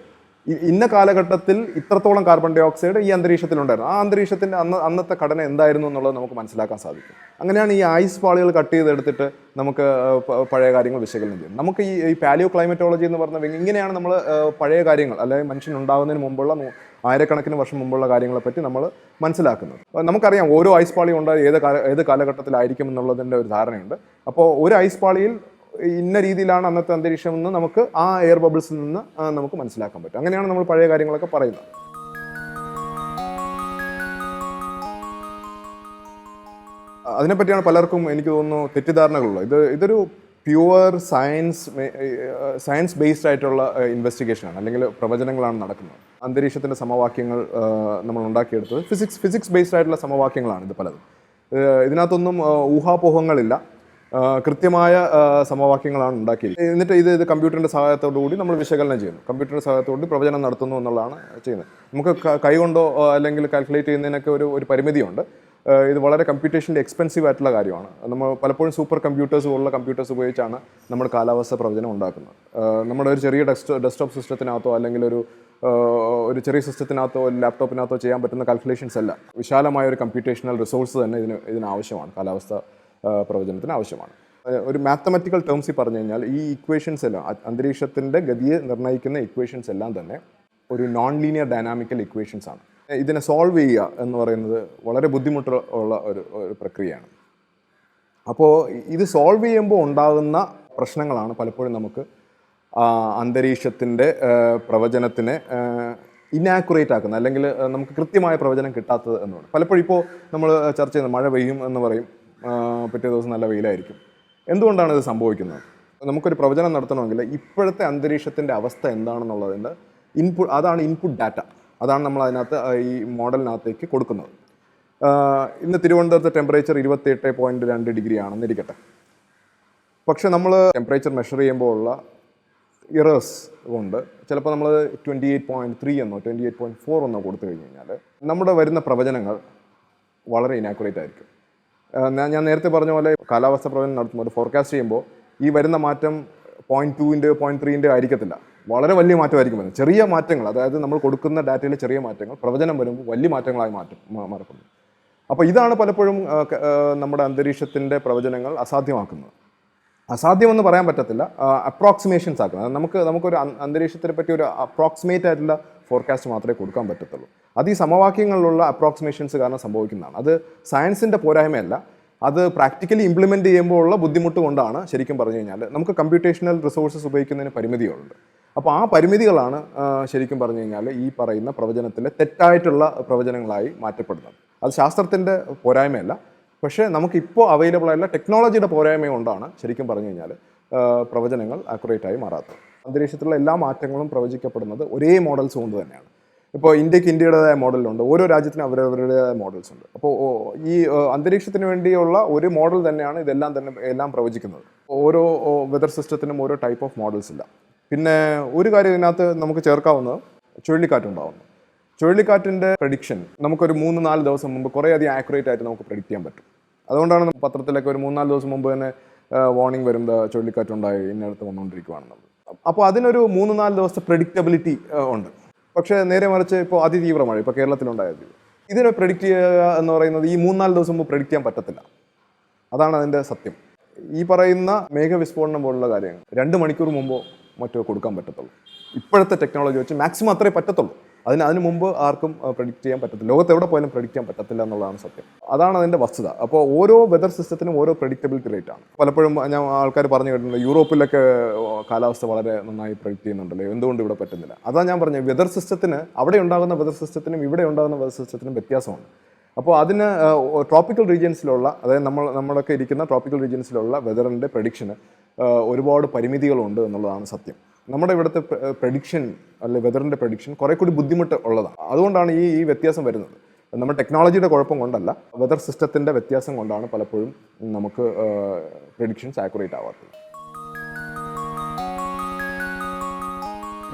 ഇന്ന കാലഘട്ടത്തിൽ ഇത്രത്തോളം കാർബൺ ഡൈ ഓക്സൈഡ് ഈ അന്തരീക്ഷത്തിലുണ്ടായിരുന്നു. ആ അന്തരീക്ഷത്തിന്റെ അന്ന് അന്നത്തെ ഘടന എന്തായിരുന്നു എന്നുള്ളത് നമുക്ക് മനസ്സിലാക്കാൻ സാധിക്കും. അങ്ങനെയാണ് ഈ ഐസ് പാളികൾ കട്ട് ചെയ്തെടുത്തിട്ട് നമുക്ക് പഴയ കാര്യങ്ങൾ വിശകലനം ചെയ്യും നമുക്ക് ഈ ഈ പാലിയോ ക്ലൈമറ്റോളജി എന്ന് പറഞ്ഞ ഇങ്ങനെയാണ് നമ്മൾ പഴയ കാര്യങ്ങൾ അല്ലെങ്കിൽ മനുഷ്യൻ ഉണ്ടാകുന്നതിന് മുമ്പുള്ള ആയിരക്കണക്കിന് വർഷം മുമ്പുള്ള കാര്യങ്ങളെ പറ്റി നമ്മൾ മനസ്സിലാക്കുന്നത്. നമുക്കറിയാം ഓരോ ഐസ് പാളി ഉണ്ടായി ഏത് കാല ഏത് കാലഘട്ടത്തിലായിരിക്കും എന്നുള്ളതിന്റെ ഒരു ധാരണയുണ്ട്. അപ്പോൾ ഒരു ഐസ് പാളിയിൽ ഇന്ന രീതിയിലാണ് അന്നത്തെ അന്തരീക്ഷം എന്ന് നമുക്ക് ആ എയർ ബബിൾസിൽ നിന്ന് നമുക്ക് മനസ്സിലാക്കാൻ പറ്റും. അങ്ങനെയാണ് നമ്മൾ പഴയ കാര്യങ്ങളൊക്കെ പറയുന്നത്. അതിനെപ്പറ്റിയാണ് പലർക്കും എനിക്ക് തോന്നുന്നു തെറ്റിദ്ധാരണകളുള്ളത്. ഇത് ഇതൊരു പ്യുവർ സയൻസ് സയൻസ് ബേസ്ഡ് ആയിട്ടുള്ള ഇൻവെസ്റ്റിഗേഷനാണ്. അല്ലെങ്കിൽ പ്രവചനങ്ങളാണ് നടക്കുന്നത്. അന്തരീക്ഷത്തിന്റെ സമവാക്യങ്ങൾ നമ്മൾ ഉണ്ടാക്കിയെടുത്തത്. ഫിസിക്സ് ഫിസിക്സ് ബേസ്ഡ് ആയിട്ടുള്ള സമവാക്യങ്ങളാണ് ഇത് പലതും. ഇതിനകത്തൊന്നും ഊഹാപോഹങ്ങളില്ല. കൃത്യമായ സമവാക്യങ്ങളാണ് ഉണ്ടാക്കിയിരിക്കുന്നത് എന്നിട്ട് ഇത് ഇത് കമ്പ്യൂട്ടറിന്റെ സഹായത്തോടു കൂടി നമ്മൾ വിശകലനം ചെയ്യുന്നു. കമ്പ്യൂട്ടറിന്റെ സഹായത്തോടു കൂടി പ്രവചനം നടത്തുന്നു എന്നുള്ളതാണ് ചെയ്യുന്നത്. നമുക്ക് കൈകൊണ്ടോ അല്ലെങ്കിൽ കാൽക്കുലേറ്റ് ചെയ്യുന്നതിനൊക്കെ ഒരു ഒരു പരിമിതിയുണ്ട്. ഇത് വളരെ കമ്പ്യൂട്ടേഷന്റെ എക്സ്പെൻസീവ് ആയിട്ടുള്ള കാര്യമാണ്. നമ്മൾ പലപ്പോഴും സൂപ്പർ കമ്പ്യൂട്ടേഴ്സ് പോലുള്ള കമ്പ്യൂട്ടേഴ്സ് ഉപയോഗിച്ചാണ് നമ്മൾ കാലാവസ്ഥ പ്രവചനം ഉണ്ടാക്കുന്നത്. നമ്മുടെ ഒരു ചെറിയ ഡെസ്ക് ഡെസ്ക്ടോപ്പ് സിസ്റ്റത്തിനകത്തോ അല്ലെങ്കിൽ ഒരു ഒരു ചെറിയ സിസ്റ്റത്തിനകത്തോ ഒരു ലാപ്ടോപ്പിനകത്തോ ചെയ്യാൻ പറ്റുന്ന കാൽക്കുലേഷൻസ് അല്ല. വിശാലമായ ഒരു കമ്പ്യൂട്ടേഷണൽ റിസോഴ്സ് തന്നെ ഇതിന് ഇതിനാവശ്യമാണ് കാലാവസ്ഥ പ്രവചനത്തിന് ആവശ്യമാണ്. ഒരു മാത്തമാറ്റിക്കൽ ടേംസിൽ പറഞ്ഞു കഴിഞ്ഞാൽ ഈ ഇക്വേഷൻസ് എല്ലാം അന്തരീക്ഷത്തിന്റെ ഗതിയെ നിർണയിക്കുന്ന ഇക്വേഷൻസ് എല്ലാം തന്നെ ഒരു നോൺ ലീനിയർ ഡൈനാമിക്കൽ ഇക്വേഷൻസ് ആണ് ഇതിനെ സോൾവ് ചെയ്യുക എന്ന് പറയുന്നത് വളരെ ബുദ്ധിമുട്ടുള്ള ഒരു ഒരു പ്രക്രിയയാണ്. അപ്പോൾ ഇത് സോൾവ് ചെയ്യുമ്പോൾ ഉണ്ടാകുന്ന പ്രശ്നങ്ങളാണ് പലപ്പോഴും നമുക്ക് അന്തരീക്ഷത്തിന്റെ പ്രവചനത്തിനെ ഇനാക്കുറേറ്റ് ആക്കുന്നത് അല്ലെങ്കിൽ നമുക്ക് കൃത്യമായ പ്രവചനം കിട്ടാത്തത് എന്നുള്ളത് പലപ്പോഴും ഇപ്പോൾ നമ്മൾ ചർച്ച ചെയ്യുന്നത് മഴ പെയ്യും എന്ന് പറയും. പിറ്റേ ദിവസം നല്ല വെയിലായിരിക്കും. എന്തുകൊണ്ടാണ് ഇത് സംഭവിക്കുന്നത്? നമുക്കൊരു പ്രവചനം നടത്തണമെങ്കിൽ ഇപ്പോഴത്തെ അന്തരീക്ഷത്തിന്റെ അവസ്ഥ എന്താണെന്നുള്ളതിന്റെ ഇൻപുട്ട് അതാണ് ഇൻപുട്ട് ഡാറ്റ അതാണ് നമ്മൾ അതിനകത്ത് ഈ മോഡലിനകത്തേക്ക് കൊടുക്കുന്നത്. ഇന്ന് തിരുവനന്തപുരത്തെ ടെമ്പറേച്ചർ ഇരുപത്തിയെട്ട് പോയിന്റ് രണ്ട് ഡിഗ്രി ആണെന്ന് ഇരിക്കട്ടെ. പക്ഷെ നമ്മൾ ടെമ്പറേച്ചർ മെഷർ ചെയ്യുമ്പോൾ ഉള്ള ഇറേഴ്സ് കൊണ്ട് ചിലപ്പോൾ നമ്മൾ ട്വന്റി എയ്റ്റ് പോയിന്റ് ത്രീ എന്നോ ട്വന്റി എയ്റ്റ് പോയിന്റ് ഫോർ എന്നോ കൊടുത്തു കഴിഞ്ഞ് കഴിഞ്ഞാൽ നമ്മുടെ വരുന്ന പ്രവചനങ്ങൾ വളരെ ഇനാക്കുറേറ്റ് ആയിരിക്കും. ഞാൻ നേരത്തെ പറഞ്ഞ പോലെ കാലാവസ്ഥ പ്രവചനം നടത്തുമ്പോൾ ഫോർകാസ്റ്റ് ചെയ്യുമ്പോൾ ഈ വരുന്ന മാറ്റം പോയിന്റ് ടുവിന്റെയോ പോയിന്റ് ത്രീന്റെയോ ആയിരിക്കത്തില്ല. വളരെ വലിയ മാറ്റമായിരിക്കും വരുന്നത്. ചെറിയ മാറ്റങ്ങൾ അതായത് നമ്മൾ കൊടുക്കുന്ന ഡാറ്റയിലെ ചെറിയ മാറ്റങ്ങൾ പ്രവചനം വരുമ്പോൾ വലിയ മാറ്റങ്ങളായി മാറ്റും മാറപ്പെടുന്നത് മാറപ്പെടുന്നു. അപ്പോൾ ഇതാണ് പലപ്പോഴും നമ്മുടെ അന്തരീക്ഷത്തിന്റെ പ്രവചനങ്ങൾ അസാധ്യമാക്കുന്നത്. അസാധ്യമെന്ന് പറയാൻ പറ്റത്തില്ല അപ്രോക്സിമേഷൻസ് ആക്കുന്നത് നമുക്ക് നമുക്കൊരു അന്തരീക്ഷത്തിനെ പറ്റി ഒരു അപ്രോക്സിമേറ്റ് ആയിട്ടുള്ള ഫോർകാസ്റ്റ് മാത്രമേ കൊടുക്കാൻ പറ്റത്തുള്ളൂ. അത് ഈ സമവാക്യങ്ങളിലുള്ള അപ്രോക്സിമേഷൻസ് കാരണം സംഭവിക്കുന്നതാണ്. അത് സയൻസിന്റെ പോരായ്മയല്ല. അത് പ്രാക്ടിക്കലി ഇംപ്ലിമെന്റ് ചെയ്യുമ്പോൾ ഉള്ള ബുദ്ധിമുട്ട് കൊണ്ടാണ് ശരിക്കും പറഞ്ഞു കഴിഞ്ഞാൽ നമുക്ക് കമ്പ്യൂട്ടേഷണൽ റിസോഴ്സസ് ഉപയോഗിക്കുന്നതിന് പരിമിതികളുണ്ട്. അപ്പോൾ ആ പരിമിതികളാണ് ശരിക്കും പറഞ്ഞു കഴിഞ്ഞാൽ ഈ പറയുന്ന പ്രവചനത്തിലെ തെറ്റായിട്ടുള്ള പ്രവചനങ്ങളായി മാറ്റപ്പെടുന്നത്. അത് ശാസ്ത്രത്തിന്റെ പോരായ്മയല്ല. പക്ഷേ നമുക്കിപ്പോൾ അവൈലബിൾ ആയുള്ള ടെക്നോളജിയുടെ പോരായ്മ കൊണ്ടാണ് ശരിക്കും പറഞ്ഞു കഴിഞ്ഞാൽ പ്രവചനങ്ങൾ ആക്കുറേറ്റായി മാറാത്തത്. അന്തരീക്ഷത്തിലുള്ള എല്ലാ മാറ്റങ്ങളും പ്രവചിക്കപ്പെടുന്നത് ഒരേ മോഡൽസ് കൊണ്ട് തന്നെയാണ്. ഇപ്പോൾ ഇന്ത്യയ്ക്ക് ഇന്ത്യയുടേതായ മോഡലുണ്ട് ഓരോ രാജ്യത്തിനും അവരവരുടേതായ മോഡൽസ് ഉണ്ട്. അപ്പോൾ ഈ അന്തരീക്ഷത്തിന് വേണ്ടിയുള്ള ഒരു മോഡൽ തന്നെയാണ് ഇതെല്ലാം തന്നെ എല്ലാം പ്രവചിക്കുന്നത്. ഓരോ വെതർ സിസ്റ്റത്തിനും ഓരോ ടൈപ്പ് ഓഫ് മോഡൽസ് ഇല്ല. പിന്നെ ഒരു കാര്യം ഇതിനകത്ത് നമുക്ക് ചേർക്കാവുന്നത് ചുഴലിക്കാറ്റുണ്ടാവുന്നു. ചുഴലിക്കാറ്റിന്റെ പ്രഡിക്ഷൻ നമുക്കൊരു മൂന്ന് നാല് ദിവസം മുമ്പ് കുറേ അധികം ആക്യുറേറ്റ് ആയിട്ട് നമുക്ക് പ്രഡിക്റ്റ് ചെയ്യാൻ പറ്റും. അതുകൊണ്ടാണ് പത്രത്തിലൊക്കെ ഒരു മൂന്നാൽ ദിവസം മുമ്പ് തന്നെ വാർണിംഗ് വരുന്നത് ചുഴലിക്കാറ്റുണ്ടായി ഇന്നടുത്ത് വന്നുകൊണ്ടിരിക്കുകയാണെന്നുള്ളത് അപ്പോൾ അതിനൊരു മൂന്ന് നാല് ദിവസത്തെ പ്രഡിക്റ്റബിലിറ്റി ഉണ്ട്. പക്ഷേ നേരെ മറിച്ച് ഇപ്പോൾ അതിതീവ്ര മഴ ഇപ്പോൾ കേരളത്തിലുണ്ടായത്. ഇതിനെ പ്രഡിക്റ്റ് ചെയ്യുക എന്ന് പറയുന്നത് ഈ മൂന്നാൽ ദിവസം മുമ്പ് പ്രഡിക്റ്റ് ചെയ്യാൻ പറ്റത്തില്ല. അതാണ് അതിന്റെ സത്യം. ഈ പറയുന്ന മേഘവിസ്ഫോടനം പോലുള്ള കാര്യങ്ങൾ രണ്ട് മണിക്കൂർ മുമ്പോ മറ്റോ കൊടുക്കാൻ പറ്റത്തുള്ളൂ. ഇപ്പോഴത്തെ ടെക്നോളജി വെച്ച് മാക്സിമം അത്രേ പറ്റത്തുള്ളൂ. അതിന് അതിന് മുമ്പ് ആർക്കും പ്രഡിക്റ്റ് ചെയ്യാൻ പറ്റത്തില്ല. ലോകത്ത് എവിടെ പോയാലും പ്രഡിക്റ്റ് ചെയ്യാൻ പറ്റത്തില്ല എന്നുള്ളതാണ് സത്യം. അതാണ് അതിന്റെ വസ്തുത. അപ്പോൾ ഓരോ വെതർ സിസ്റ്റത്തിനും ഓരോ പ്രഡിക്റ്റബിലിറ്റി റേറ്റ് ആണ്. പലപ്പോഴും ഞാൻ ആൾക്കാർ പറഞ്ഞു കേട്ടിട്ടുണ്ട് യൂറോപ്പിലൊക്കെ കാലാവസ്ഥ വളരെ നന്നായി പ്രഡിക്റ്റ് ചെയ്യുന്നുണ്ടല്ലോ. എന്തുകൊണ്ട് ഇവിടെ പറ്റുന്നില്ല? അതാണ് ഞാൻ പറഞ്ഞത് വെതർ സിസ്റ്റത്തിന് അവിടെ ഉണ്ടാകുന്ന വെതർ സിസ്റ്റത്തിനും ഇവിടെ ഉണ്ടാകുന്ന വെതർ സിസ്റ്റത്തിനും വ്യത്യാസമുണ്ട് അപ്പോൾ അതിന് ട്രോപ്പിക്കൽ റീജിയൻസിലുള്ള അതായത് നമ്മൾ നമ്മളൊക്കെ ഇരിക്കുന്ന ട്രോപ്പിക്കൽ റീജിയൻസിലുള്ള വെതറിന്റെ പ്രഡിക്ഷന് ഒരുപാട് പരിമിതികളുണ്ട് എന്നുള്ളതാണ് സത്യം. നമ്മുടെ ഇവിടുത്തെ പ്രഡിക്ഷൻ അല്ലെ വെതറിന്റെ പ്രഡിക്ഷൻ കുറെ കൂടി ബുദ്ധിമുട്ട് ഉള്ളതാണ്. അതുകൊണ്ടാണ് ഈ ഈ വ്യത്യാസം വരുന്നത്. നമ്മുടെ ടെക്നോളജിയുടെ കുഴപ്പം കൊണ്ടല്ല വെതർ സിസ്റ്റത്തിന്റെ വ്യത്യാസം കൊണ്ടാണ് പലപ്പോഴും നമുക്ക് പ്രഡിക്ഷൻസ് ആക്യുറേറ്റ് ആവാത്തത്.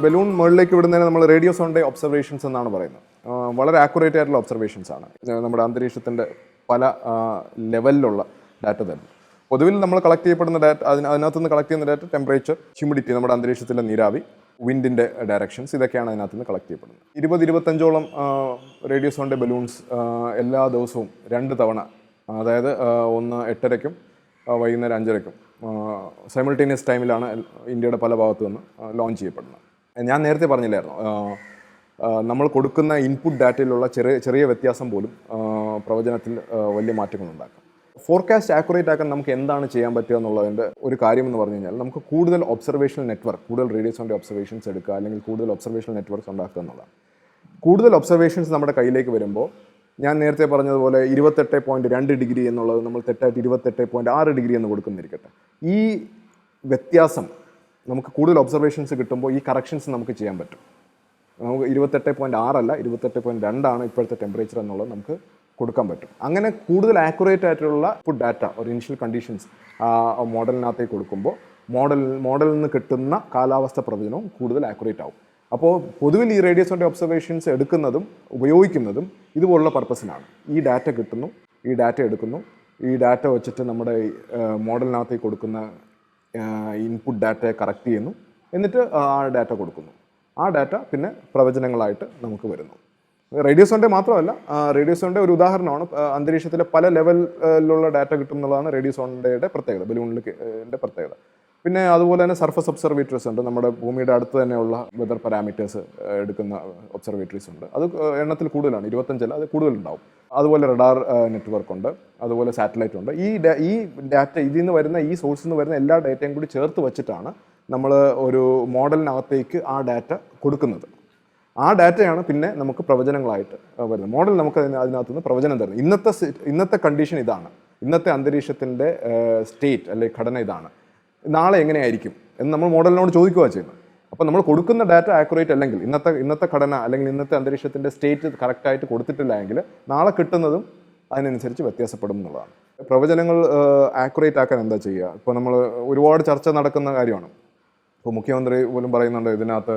ബലൂൺ മുകളിലേക്ക് വിടുന്നതിന് നമ്മൾ റേഡിയോ സോണിന്റെ ഒബ്സർവേഷൻസ് എന്നാണ് പറയുന്നത്. വളരെ ആക്യുറേറ്റ് ആയിട്ടുള്ള ഒബ്സർവേഷൻസ് ആണ്. നമ്മുടെ അന്തരീക്ഷത്തിന്റെ പല ലെവലിലുള്ള ഡാറ്റ തന്നെ പൊതുവിൽ നമ്മൾ കളക്ട് ചെയ്യപ്പെടുന്ന ഡാറ്റ അതിന് അതിനകത്ത് നിന്ന് കളക്ട് ചെയ്യുന്ന ഡാറ്റ ടെമ്പറേച്ചർ ഹ്യൂമിഡിറ്റി നമ്മുടെ അന്തരീക്ഷത്തിലെ നീരാവി വിൻഡിന്റെ ഡയറക്ഷൻസ് ഇതൊക്കെയാണ് അതിനകത്ത് നിന്ന് കളക്ട് ചെയ്യപ്പെടുന്നത്. ഇരുപത് ഇരുപത്തഞ്ചോളം റേഡിയോ സോണിന്റെ ബലൂൺസ് എല്ലാ ദിവസവും രണ്ട് തവണ അതായത് ഒന്ന് എട്ടരയ്ക്കും വൈകുന്നേരം അഞ്ചരയ്ക്കും സൈമിൾട്ടേനിയസ് ടൈമിലാണ് ഇന്ത്യയുടെ പല ഭാഗത്തു നിന്ന് ലോഞ്ച് ചെയ്യപ്പെടുന്നത്. ഞാൻ നേരത്തെ പറഞ്ഞില്ലായിരുന്നു നമ്മൾ കൊടുക്കുന്ന ഇൻപുട്ട് ഡാറ്റയിലുള്ള ചെറിയ ചെറിയ വ്യത്യാസം പോലും പ്രവചനത്തിൽ വലിയ മാറ്റങ്ങൾ ഉണ്ടാക്കും ഫോർകാസ്റ്റ് ആക്യുറേറ്റ് ആക്കാൻ നമുക്ക് എന്താണ് ചെയ്യാൻ പറ്റുക എന്നുള്ളതിന്റെ ഒരു കാര്യം എന്ന് പറഞ്ഞു കഴിഞ്ഞാൽ നമുക്ക് കൂടുതൽ ഒബ്സർവേഷണൽ നെറ്റ്വർക്ക് കൂടുതൽ റേഡിയോസിന്റെ ഒബ്സർവേഷൻസ് എടുക്കുക അല്ലെങ്കിൽ കൂടുതൽ ഒബ്സർവേഷണൽ നെറ്റ്വർക്ക്സ് ഉണ്ടാക്കുക എന്നുള്ളതാണ്. കൂടുതൽ ഒബ്സർവേഷൻസ് നമ്മുടെ കയ്യിലേക്ക് വരുമ്പോൾ ഞാൻ നേരത്തെ പറഞ്ഞതുപോലെ ഇരുപത്തെട്ട് പോയിന്റ് രണ്ട് ഡിഗ്രി എന്നുള്ളത് നമ്മൾ തെറ്റായിട്ട് ഇരുപത്തെട്ട് പോയിന്റ് ആറ് ഡിഗ്രി എന്ന് കൊടുക്കുന്നിരിക്കട്ടെ. ഈ വ്യത്യാസം നമുക്ക് കൂടുതൽ ഒബ്സർവേഷൻസ് കിട്ടുമ്പോൾ ഈ കറക്ഷൻസ് നമുക്ക് ചെയ്യാൻ പറ്റും. നമുക്ക് ഇരുപത്തെട്ട് പോയിന്റ് ആറല്ല ഇരുപത്തെട്ട് പോയിന്റ് രണ്ടാണ് ഇപ്പോഴത്തെ ടെമ്പറേച്ചർ എന്നുള്ളത് നമുക്ക് കൊടുക്കാൻ പറ്റും. അങ്ങനെ കൂടുതൽ ആക്യുറേറ്റ് ആയിട്ടുള്ള ഫുഡ് ഡാറ്റ ഒരു ഇനിഷ്യൽ കണ്ടീഷൻസ് മോഡലിനകത്തേക്ക് കൊടുക്കുമ്പോൾ മോഡൽ മോഡലിൽ നിന്ന് കിട്ടുന്ന കാലാവസ്ഥ പ്രവചനവും കൂടുതൽ ആക്യുറേറ്റ് ആവും. അപ്പോൾ പൊതുവിൽ ഈ റേഡിയോസിന്റെ ഒബ്സർവേഷൻസ് എടുക്കുന്നതും ഉപയോഗിക്കുന്നതും ഇതുപോലുള്ള പർപ്പസിനാണ് ഈ ഡാറ്റ കിട്ടുന്നു ഈ ഡാറ്റ എടുക്കുന്നു ഈ ഡാറ്റ വെച്ചിട്ട് നമ്മുടെ മോഡലിനകത്തേക്ക് കൊടുക്കുന്ന ഇൻപുട്ട് ഡാറ്റയെ കറക്റ്റ് ചെയ്യുന്നു. എന്നിട്ട് ആ ഡാറ്റ കൊടുക്കുന്നു. ആ ഡാറ്റ പിന്നെ പ്രവചനങ്ങളായിട്ട് നമുക്ക് വരുന്നു. റേഡിയോ സോണിന്റെ മാത്രമല്ല റേഡിയോ സോണിന്റെ ഒരു ഉദാഹരണമാണ് അന്തരീക്ഷത്തിലെ പല ലെവലിലുള്ള ഡാറ്റ കിട്ടും എന്നുള്ളതാണ് റേഡിയോ സോണിന്റെ പ്രത്യേകത ബലൂണിന്റെ പ്രത്യേകത. പിന്നെ അതുപോലെ തന്നെ സർഫസ് ഒബ്സർവേറ്ററീസ് ഉണ്ട് നമ്മുടെ ഭൂമിയുടെ അടുത്ത് തന്നെയുള്ള വെതർ പാരാമീറ്റേഴ്സ് എടുക്കുന്ന ഒബ്സർവേറ്ററീസ് ഉണ്ട്. അത് എണ്ണത്തിൽ കൂടുതലാണ് ഇരുപത്തഞ്ചല്ല അത് കൂടുതലുണ്ടാവും. അതുപോലെ റഡാർ നെറ്റ്വർക്ക് ഉണ്ട് അതുപോലെ സാറ്റലൈറ്റ് ഉണ്ട്. ഈ ഈ ഡാറ്റ ഇതിൽ നിന്ന് വരുന്ന ഈ സോഴ്സിൽ നിന്ന് വരുന്ന എല്ലാ ഡാറ്റയും കൂടി ചേർത്ത് വെച്ചിട്ടാണ് നമ്മൾ ഒരു മോഡലിനകത്തേക്ക് ആ ഡാറ്റ കൊടുക്കുന്നത്. ആ ഡാറ്റയാണ് പിന്നെ നമുക്ക് പ്രവചനങ്ങളായിട്ട് വരുന്നത്. മോഡൽ നമുക്ക് അതിന് അതിനകത്ത് നിന്ന് പ്രവചനം തരുന്നത്. ഇന്നത്തെ ഇന്നത്തെ കണ്ടീഷൻ ഇതാണ്. ഇന്നത്തെ അന്തരീക്ഷത്തിന്റെ സ്റ്റേറ്റ് അല്ലെങ്കിൽ ഘടന ഇതാണ്. നാളെ എങ്ങനെയായിരിക്കും എന്ന് നമ്മൾ മോഡലിനോട് ചോദിക്കുകയാണ് ചെയ്യുന്നത്. അപ്പോൾ നമ്മൾ കൊടുക്കുന്ന ഡാറ്റ ആക്യുറേറ്റ് അല്ലെങ്കിൽ ഇന്നത്തെ ഇന്നത്തെ ഘടന അല്ലെങ്കിൽ ഇന്നത്തെ അന്തരീക്ഷത്തിന്റെ സ്റ്റേറ്റ് കറക്റ്റായിട്ട് കൊടുത്തിട്ടില്ല എങ്കിൽ നാളെ കിട്ടുന്നതും അതിനനുസരിച്ച് വ്യത്യാസപ്പെടും എന്നുള്ളതാണ്. പ്രവചനങ്ങൾ ആക്യുറേറ്റ് ആക്കാൻ എന്താ ചെയ്യുക? ഇപ്പോൾ നമ്മൾ ഒരുപാട് ചർച്ച നടക്കുന്ന കാര്യമാണ്. ഇപ്പോൾ മുഖ്യമന്ത്രി പോലും പറയുന്നുണ്ട് ഇതിനകത്ത്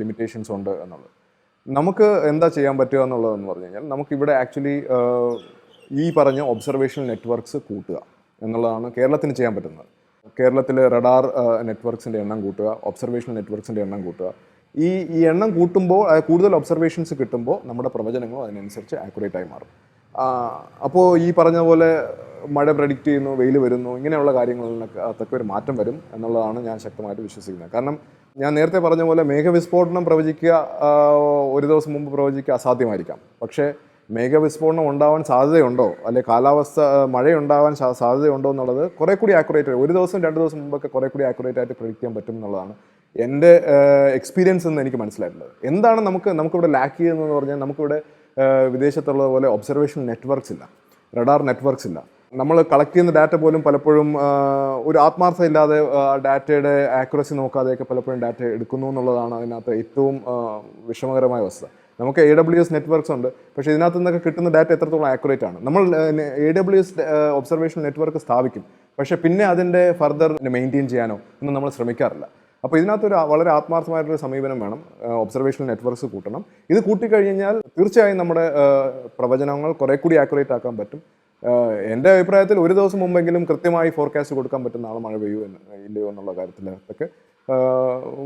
ലിമിറ്റേഷൻസ് ഉണ്ട് എന്നുള്ളത്. നമുക്ക് എന്താ ചെയ്യാൻ പറ്റുക എന്നുള്ളതെന്ന് പറഞ്ഞു കഴിഞ്ഞാൽ നമുക്കിവിടെ ആക്ച്വലി ഈ പറഞ്ഞ ഒബ്സർവേഷൻ നെറ്റ്വർക്ക്സ് കൂട്ടുക എന്നുള്ളതാണ് കേരളത്തിന് ചെയ്യാൻ പറ്റുന്നത്. കേരളത്തിൽ റഡാർ നെറ്റ്വർക്ക്സിന്റെ എണ്ണം കൂട്ടുക ഒബ്സർവേഷൻ നെറ്റ്വർക്ക്സിന്റെ എണ്ണം കൂട്ടുക. ഈ ഈ എണ്ണം കൂട്ടുമ്പോൾ കൂടുതൽ ഒബ്സർവേഷൻസ് കിട്ടുമ്പോൾ നമ്മുടെ പ്രവചനങ്ങളും അതിനനുസരിച്ച് ആക്യുറേറ്റ് ആയി മാറും. അപ്പോൾ ഈ പറഞ്ഞ പോലെ മഴ പ്രഡിക്റ്റ് ചെയ്യുന്നു വെയിൽ വരുന്നു ഇങ്ങനെയുള്ള കാര്യങ്ങളിലൊക്കെ അതൊക്കെ ഒരു മാറ്റം വരും എന്നുള്ളതാണ് ഞാൻ ശക്തമായിട്ട് വിശ്വസിക്കുന്നത്. കാരണം ഞാൻ നേരത്തെ പറഞ്ഞ പോലെ മേഘവിസ്ഫോടനം പ്രവചിക്കുക ഒരു ദിവസം മുമ്പ് പ്രവചിക്കുക അസാധ്യമായിരിക്കാം. പക്ഷേ മേഘവിസ്ഫോടനം ഉണ്ടാവാൻ സാധ്യതയുണ്ടോ? അല്ലെ കാലാവസ്ഥ മഴയുണ്ടാവാൻ സാധ്യതയുണ്ടോ എന്നുള്ളത് കുറേ കൂടി ആക്യുറേറ്റ് ഒരു ദിവസം രണ്ട് ദിവസം മുമ്പൊക്കെ കുറെ കൂടി ആക്യുറേറ്റ് ആയിട്ട് പ്രിഡിക്റ്റ് ചെയ്യാൻ പറ്റും എന്നുള്ളതാണ് എന്റെ എക്സ്പീരിയൻസ് എന്ന് എനിക്ക് മനസ്സിലായിട്ടുള്ളത്. എന്താണ് നമുക്ക് നമുക്കിവിടെ ലാക്ക് ചെയ്യുന്നതെന്ന് പറഞ്ഞാൽ നമുക്കിവിടെ വിദേശത്തുള്ള പോലെ ഒബ്സർവേഷൻ നെറ്റ്വർക്ക്സ് ഇല്ല. റഡാർ നെറ്റ്വർക്ക്സ് ഇല്ല. നമ്മൾ കളക്ട് ചെയ്യുന്ന ഡാറ്റ പോലും പലപ്പോഴും ഒരു ആത്മാർത്ഥത ഇല്ലാതെ ഡാറ്റയുടെ ആക്യുറസി നോക്കാതെയൊക്കെ പലപ്പോഴും ഡാറ്റ എടുക്കുന്നു എന്നുള്ളതാണ് അതിനകത്ത് ഏറ്റവും വിഷമകരമായ അവസ്ഥ നമുക്ക് എ ഡബ്ല്യു എസ് നെറ്റ്വർക്ക്സ് ഉണ്ട്. പക്ഷേ ഇതിനകത്ത് നിന്നൊക്കെ കിട്ടുന്ന ഡാറ്റ എത്രത്തോളം ആക്യുറേറ്റ് ആണ്? നമ്മൾ A W S observation network സ്ഥാപിക്കും. പക്ഷേ പിന്നെ അതിന്റെ ഫർദർ മെയിന്റെയിൻ ചെയ്യാനോ ഒന്നും നമ്മൾ ശ്രമിക്കാറില്ല. അപ്പോൾ ഇതിനകത്തൊരു വളരെ ആത്മാർത്ഥമായിട്ടൊരു സമീപനം വേണം ഒബ്സർവേഷൻ നെറ്റ്വർക്ക്സ് കൂട്ടണം. ഇത് കൂട്ടിക്കഴിഞ്ഞാൽ തീർച്ചയായും നമ്മുടെ പ്രവചനങ്ങൾ കുറെ കൂടി ആക്യുറേറ്റ് ആക്കാൻ പറ്റും. എന്റെ അഭിപ്രായത്തിൽ ഒരു ദിവസം മുമ്പെങ്കിലും കൃത്യമായി ഫോർകാസ്റ്റ് കൊടുക്കാൻ പറ്റുന്ന ആൾ മഴ പെയ്യൂ എന്ന് ഇല്ലയോ എന്നുള്ള കാര്യത്തിലൊക്കെ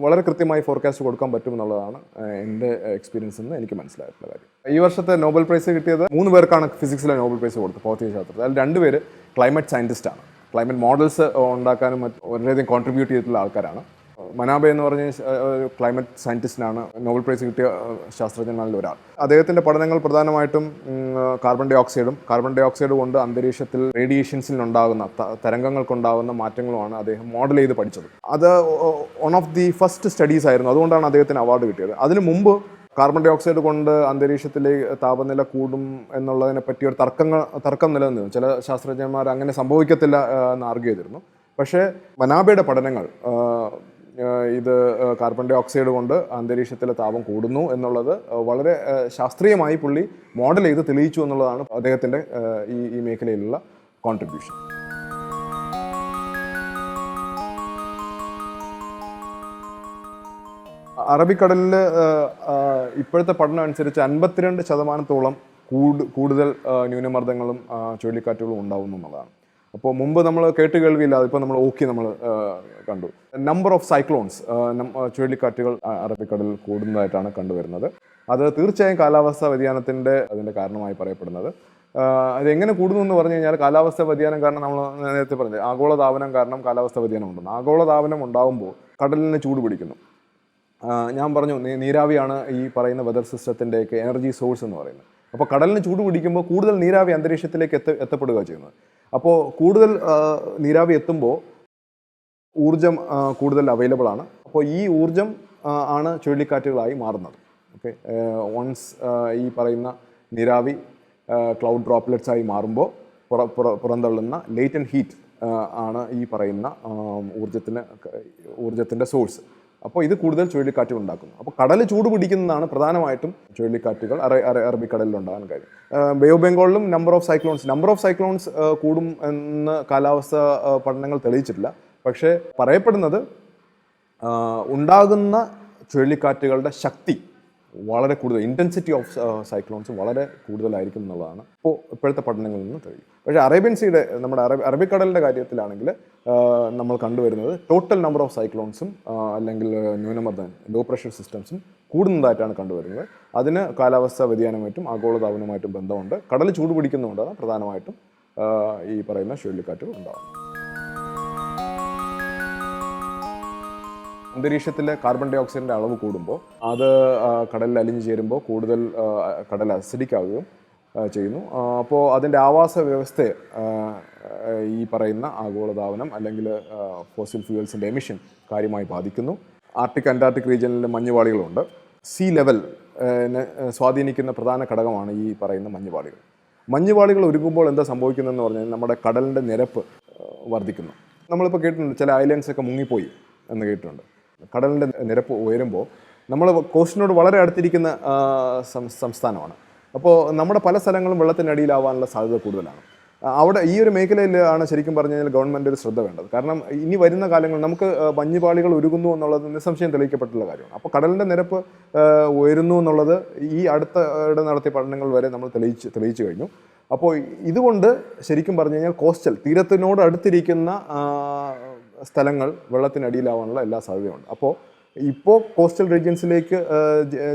വളരെ കൃത്യമായി ഫോർകാസ്റ്റ് കൊടുക്കാൻ പറ്റും എന്നുള്ളതാണ് എന്റെ എക്സ്പീരിയൻസ് എന്ന് എനിക്ക് മനസ്സിലായിട്ടുള്ള കാര്യം. ഈ വർഷത്തെ നോബൽ പ്രൈസ് കിട്ടിയത് മൂന്ന് പേർക്കാണ് ഫിസിക്സിലെ നോബൽ പ്രൈസ് കൊടുത്തത് ഭൗതിക ശാസ്ത്രത്തിൽ. അതിൽ രണ്ടുപേര് ക്ലൈമറ്റ് സയന്റിസ്റ്റാണ് ക്ലൈമറ്റ് മോഡൽസ് ഉണ്ടാക്കാനും മറ്റ് വളരെയധികം കോൺട്രിബ്യൂട്ട് ചെയ്തിട്ടുള്ള ആൾക്കാരാണ്. മനാബെ എന്ന് പറഞ്ഞ ഒരു ക്ലൈമറ്റ് സയന്റിസ്റ്റിനാണ് നോബൽ പ്രൈസ് കിട്ടിയ ശാസ്ത്രജ്ഞന്മാരിൽ ഒരാൾ. അദ്ദേഹത്തിന്റെ പഠനങ്ങൾ പ്രധാനമായിട്ടും കാർബൺ ഡൈ ഓക്സൈഡും കാർബൺ ഡൈ ഓക്സൈഡ് കൊണ്ട് അന്തരീക്ഷത്തിൽ റേഡിയേഷൻസിൽ ഉണ്ടാകുന്ന തരംഗങ്ങൾക്കുണ്ടാകുന്ന മാറ്റങ്ങളുമാണ് അദ്ദേഹം മോഡൽ ചെയ്ത് പഠിച്ചത്. അത് one of the first studies ആയിരുന്നു. അതുകൊണ്ടാണ് അദ്ദേഹത്തിന് അവാർഡ് കിട്ടിയത്. അതിനു മുമ്പ് കാർബൺ ഡൈ ഓക്സൈഡ് കൊണ്ട് അന്തരീക്ഷത്തിലെ താപനില കൂടും എന്നുള്ളതിനെ പറ്റി ഒരു തർക്കങ്ങൾ തർക്കം നിലനിന്നു ചില ശാസ്ത്രജ്ഞന്മാർ അങ്ങനെ സംഭവിക്കത്തില്ല എന്ന് ആർഗ്യു ചെയ്തിരുന്നു. പക്ഷേ മനാബയുടെ പഠനങ്ങൾ ഇത് കാർബൺ ഡൈ ഓക്സൈഡ് കൊണ്ട് അന്തരീക്ഷത്തിലെ താപം കൂടുന്നു എന്നുള്ളത് വളരെ ശാസ്ത്രീയമായി പുള്ളി മോഡൽ ചെയ്ത് തെളിയിച്ചു എന്നുള്ളതാണ് അദ്ദേഹത്തിന്റെ ഈ ഈ മേഖലയിലുള്ള കോൺട്രിബ്യൂഷൻ അറബിക്കടലിൽ ഇപ്പോഴത്തെ പഠനം അനുസരിച്ച് അൻപത്തിരണ്ട് ശതമാനത്തോളം കൂട് കൂടുതൽ ന്യൂനമർദ്ദങ്ങളും ചുഴലിക്കാറ്റുകളും ഉണ്ടാവുന്നു എന്നുള്ളതാണ്. അപ്പോൾ മുമ്പ് നമ്മൾ കേട്ട് കേൾവിയില്ലാതെ ഇപ്പോൾ നമ്മൾ ഓക്കി നമ്മൾ കണ്ടു. നമ്പർ ഓഫ് സൈക്ലോൺസ് ചുഴലിക്കാറ്റുകൾ അറബിക്കടലിൽ കൂടുന്നതായിട്ടാണ് കണ്ടുവരുന്നത്. അത് തീർച്ചയായും കാലാവസ്ഥാ വ്യതിയാനത്തിന്റെ അതിന്റെ കാരണമായി പറയപ്പെടുന്നത്. അത് എങ്ങനെ കൂടുന്നു എന്ന് പറഞ്ഞു കഴിഞ്ഞാൽ കാലാവസ്ഥാ വ്യതിയാനം കാരണം നമ്മൾ നേരത്തെ പറഞ്ഞത് ആഗോളതാപനം കാരണം കാലാവസ്ഥാ വ്യതിയാനം ഉണ്ടെന്ന്. ആഗോളതാപനം ഉണ്ടാകുമ്പോൾ കടലിനെ ചൂട് പിടിക്കുന്നു. ഞാൻ പറഞ്ഞു നീരാവിയാണ് ഈ പറയുന്ന വെതർ സിസ്റ്റത്തിന്റെയൊക്കെ എനർജി സോഴ്സ് എന്ന് പറയുന്നത്. അപ്പോൾ കടലിന് ചൂട് പിടിക്കുമ്പോൾ കൂടുതൽ നീരാവി അന്തരീക്ഷത്തിലേക്ക് എത്ത എത്തപ്പെടുക ചെയ്യുന്നത്. അപ്പോൾ കൂടുതൽ നീരാവി എത്തുമ്പോൾ ഊർജം കൂടുതൽ അവൈലബിൾ ആണ്. അപ്പോൾ ഈ ഊർജം ആണ് ചുഴലിക്കാറ്റുകളായി മാറുന്നത്. ഓക്കെ വൺസ് ഈ പറയുന്ന നീരാവി ക്ലൗഡ് ഡ്രോപ്ലെറ്റ്സ് ആയി മാറുമ്പോൾ പുറ പുറ- പുറന്തള്ളുന്ന ലേറ്റൻ ഹീറ്റ് ആണ് ഈ പറയുന്ന ഊർജത്തിന് ഊർജത്തിന്റെ സോഴ്സ് അപ്പോൾ ഇത് കൂടുതൽ ചുഴലിക്കാറ്റുകൾ ഉണ്ടാക്കുന്നു. അപ്പോൾ കടൽ ചൂട് പിടിക്കുന്നതാണ് പ്രധാനമായിട്ടും ചുഴലിക്കാറ്റുകൾ അറേ അറ അറബിക്കടലിൽ ഉണ്ടാകാൻ കാര്യം ബേ ഓഫ് ബംഗാളിലും number of cyclones number of cyclones കൂടും എന്ന് കാലാവസ്ഥ പഠനങ്ങൾ തെളിയിച്ചിട്ടില്ല. പക്ഷേ പറയപ്പെടുന്നത് ഉണ്ടാകുന്ന ചുഴലിക്കാറ്റുകളുടെ ശക്തി വളരെ കൂടുതൽ ഇന്റൻസിറ്റി ഓഫ് സൈക്ലോൺസ് വളരെ കൂടുതലായിരിക്കും എന്നുള്ളതാണ് ഇപ്പോൾ ഇപ്പോഴത്തെ പഠനങ്ങളിൽ നിന്ന് തെളിയും. പക്ഷേ അറേബ്യൻ സീയുടെ നമ്മുടെ അറബി അറബിക്കടലിന്റെ കാര്യത്തിലാണെങ്കിൽ നമ്മൾ കണ്ടുവരുന്നത് ടോട്ടൽ നമ്പർ ഓഫ് സൈക്ലോൺസും അല്ലെങ്കിൽ ന്യൂനമർദ്ദം ലോ പ്രഷർ സിസ്റ്റംസും കൂടുന്നതായിട്ടാണ് കണ്ടുവരുന്നത്. അതിന് കാലാവസ്ഥാ വ്യതിയാനമായിട്ടും ആഗോളതാപനമായിട്ടും ബന്ധമുണ്ട്. കടൽ ചൂട് പിടിക്കുന്നതുകൊണ്ടാണ് പ്രധാനമായിട്ടും ഈ പറയുന്ന ചുഴലിക്കാറ്റുകൾ ഉണ്ടാകുന്നത്. അന്തരീക്ഷത്തിലെ കാർബൺ ഡൈ ഓക്സൈഡിന്റെ അളവ് കൂടുമ്പോൾ അത് കടലിൽ അലിഞ്ഞു ചേരുമ്പോൾ കൂടുതൽ കടൽ അസിഡിക് ആവുകയും ചെയ്യുന്നു. അപ്പോൾ അതിന്റെ ആവാസ വ്യവസ്ഥയെ ഈ പറയുന്ന ആഗോളതാപനം അല്ലെങ്കിൽ ഫോസിൽ ഫ്യൂവൽസിന്റെ എമിഷൻ കാര്യമായി ബാധിക്കുന്നു. ആർട്ടിക് അന്റാർട്ടിക് റീജിയനിലെ മഞ്ഞുപാളികളുണ്ട്. സീ ലെവൽ സ്വാധീനിക്കുന്ന പ്രധാന ഘടകമാണ് ഈ പറയുന്ന മഞ്ഞുപാളികൾ. മഞ്ഞുപാളികൾ ഒരുങ്ങുമ്പോൾ എന്താ സംഭവിക്കുന്നതെന്ന് പറഞ്ഞാൽ നമ്മുടെ കടലിന്റെ നിരപ്പ് വർദ്ധിക്കുന്നു. നമ്മളിപ്പോൾ കേട്ടിട്ടുണ്ട് ചില ഐലൻഡ്സ് ഒക്കെ മുങ്ങിപ്പോയി എന്ന് കേട്ടിട്ടുണ്ട്. കടലിന്റെ നിരപ്പ് ഉയരുമ്പോൾ നമ്മൾ കോസ്റ്റിനോട് വളരെ അടുത്തിരിക്കുന്ന സംസ്ഥാനമാണ്. അപ്പോൾ നമ്മുടെ പല സ്ഥലങ്ങളും വെള്ളത്തിനടിയിലാവാനുള്ള സാധ്യത കൂടുതലാണ്. അവിടെ ഈ ഒരു മേഖലയിൽ ആണ് ശരിക്കും പറഞ്ഞു കഴിഞ്ഞാൽ ഗവൺമെന്റ് ഒരു ശ്രദ്ധ വേണ്ടത്. കാരണം ഇനി വരുന്ന കാലങ്ങളിൽ നമുക്ക് മഞ്ഞുപാളികൾ ഉരുകുന്നു എന്നുള്ളത് നിസ്സംശയം തെളിയിക്കപ്പെട്ടുള്ള കാര്യമാണ്. അപ്പോൾ കടലിന്റെ നിരപ്പ് ഉയരുന്നു എന്നുള്ളത് ഈ അടുത്ത നടത്തിയ പഠനങ്ങൾ വരെ നമ്മൾ തെളിയിച്ച് തെളിയിച്ചു കഴിഞ്ഞു. അപ്പോൾ ഇതുകൊണ്ട് ശരിക്കും പറഞ്ഞു കഴിഞ്ഞാൽ കോസ്റ്റൽ തീരത്തിനോട് അടുത്തിരിക്കുന്ന സ്ഥലങ്ങൾ വെള്ളത്തിനടിയിലാവാനുള്ള എല്ലാ സാധ്യതയുണ്ട്. അപ്പോൾ ഇപ്പോൾ കോസ്റ്റൽ റീജിയൻസിലേക്ക്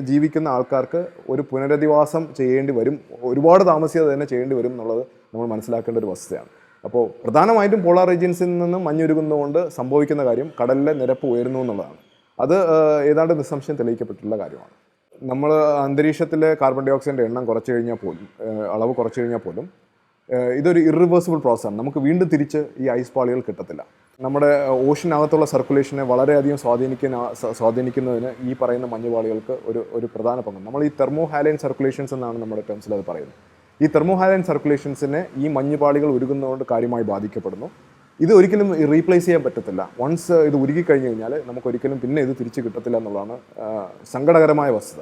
ജീവിക്കുന്ന ആൾക്കാർക്ക് ഒരു പുനരധിവാസം ചെയ്യേണ്ടി വരും ഒരുപാട് താമസിയാതെ തന്നെ ചെയ്യേണ്ടി വരും എന്നുള്ളത് നമ്മൾ മനസ്സിലാക്കേണ്ട ഒരു വസ്തുതയാണ്. അപ്പോൾ പ്രധാനമായിട്ടും പോളാർ റീജിയൻസിൽ നിന്ന് മഞ്ഞുരുകുന്നതുകൊണ്ട് സംഭവിക്കുന്ന കാര്യം കടലിലെ നിരപ്പ് ഉയരുന്നു എന്നുള്ളതാണ്. അത് ഏതാണ്ട് നിസ്സംശയം തെളിയിക്കപ്പെട്ടിട്ടുള്ള കാര്യമാണ്. നമ്മൾ അന്തരീക്ഷത്തിലെ കാർബൺ ഡൈ ഓക്സൈഡിന്റെ എണ്ണം കുറച്ച് കഴിഞ്ഞാൽ പോലും അളവ് കുറച്ച് കഴിഞ്ഞാൽ പോലും ഇതൊരു ഇറിവേഴ്സിബിൾ പ്രോസസ്സാണ് നമുക്ക് വീണ്ടും തിരിച്ച് ഈ ഐസ് പാളികൾ കിട്ടത്തില്ല. നമ്മുടെ ഓഷനകത്തുള്ള സർക്കുലേഷനെ വളരെയധികം സ്വാധീനിക്കുന്ന സ്വാധീനിക്കുന്നതിന് ഈ പറയുന്ന മഞ്ഞുപാളികൾക്ക് ഒരു ഒരു പ്രധാന പങ്ക് നമ്മൾ ഈ തെർമോ ഹാലൈൻ സർക്കുലേഷൻസ് എന്നാണ് നമ്മുടെ ടേംസിൽ അത് പറയുന്നത്. ഈ തെർമോ ഹാലൈൻ സർക്കുലേഷൻസിനെ ഈ മഞ്ഞുപാളികൾ ഉരുകുന്നതുകൊണ്ട് കാര്യമായി ബാധിക്കപ്പെടുന്നു. ഇത് ഒരിക്കലും റീപ്ലേസ് ചെയ്യാൻ പറ്റത്തില്ല. വൺസ് ഇത് ഉരുകി കഴിഞ്ഞ് കഴിഞ്ഞാൽ നമുക്ക് ഒരിക്കലും പിന്നെ ഇത് തിരിച്ചു കിട്ടത്തില്ല എന്നുള്ളതാണ് സങ്കടകരമായ വസ്തുത.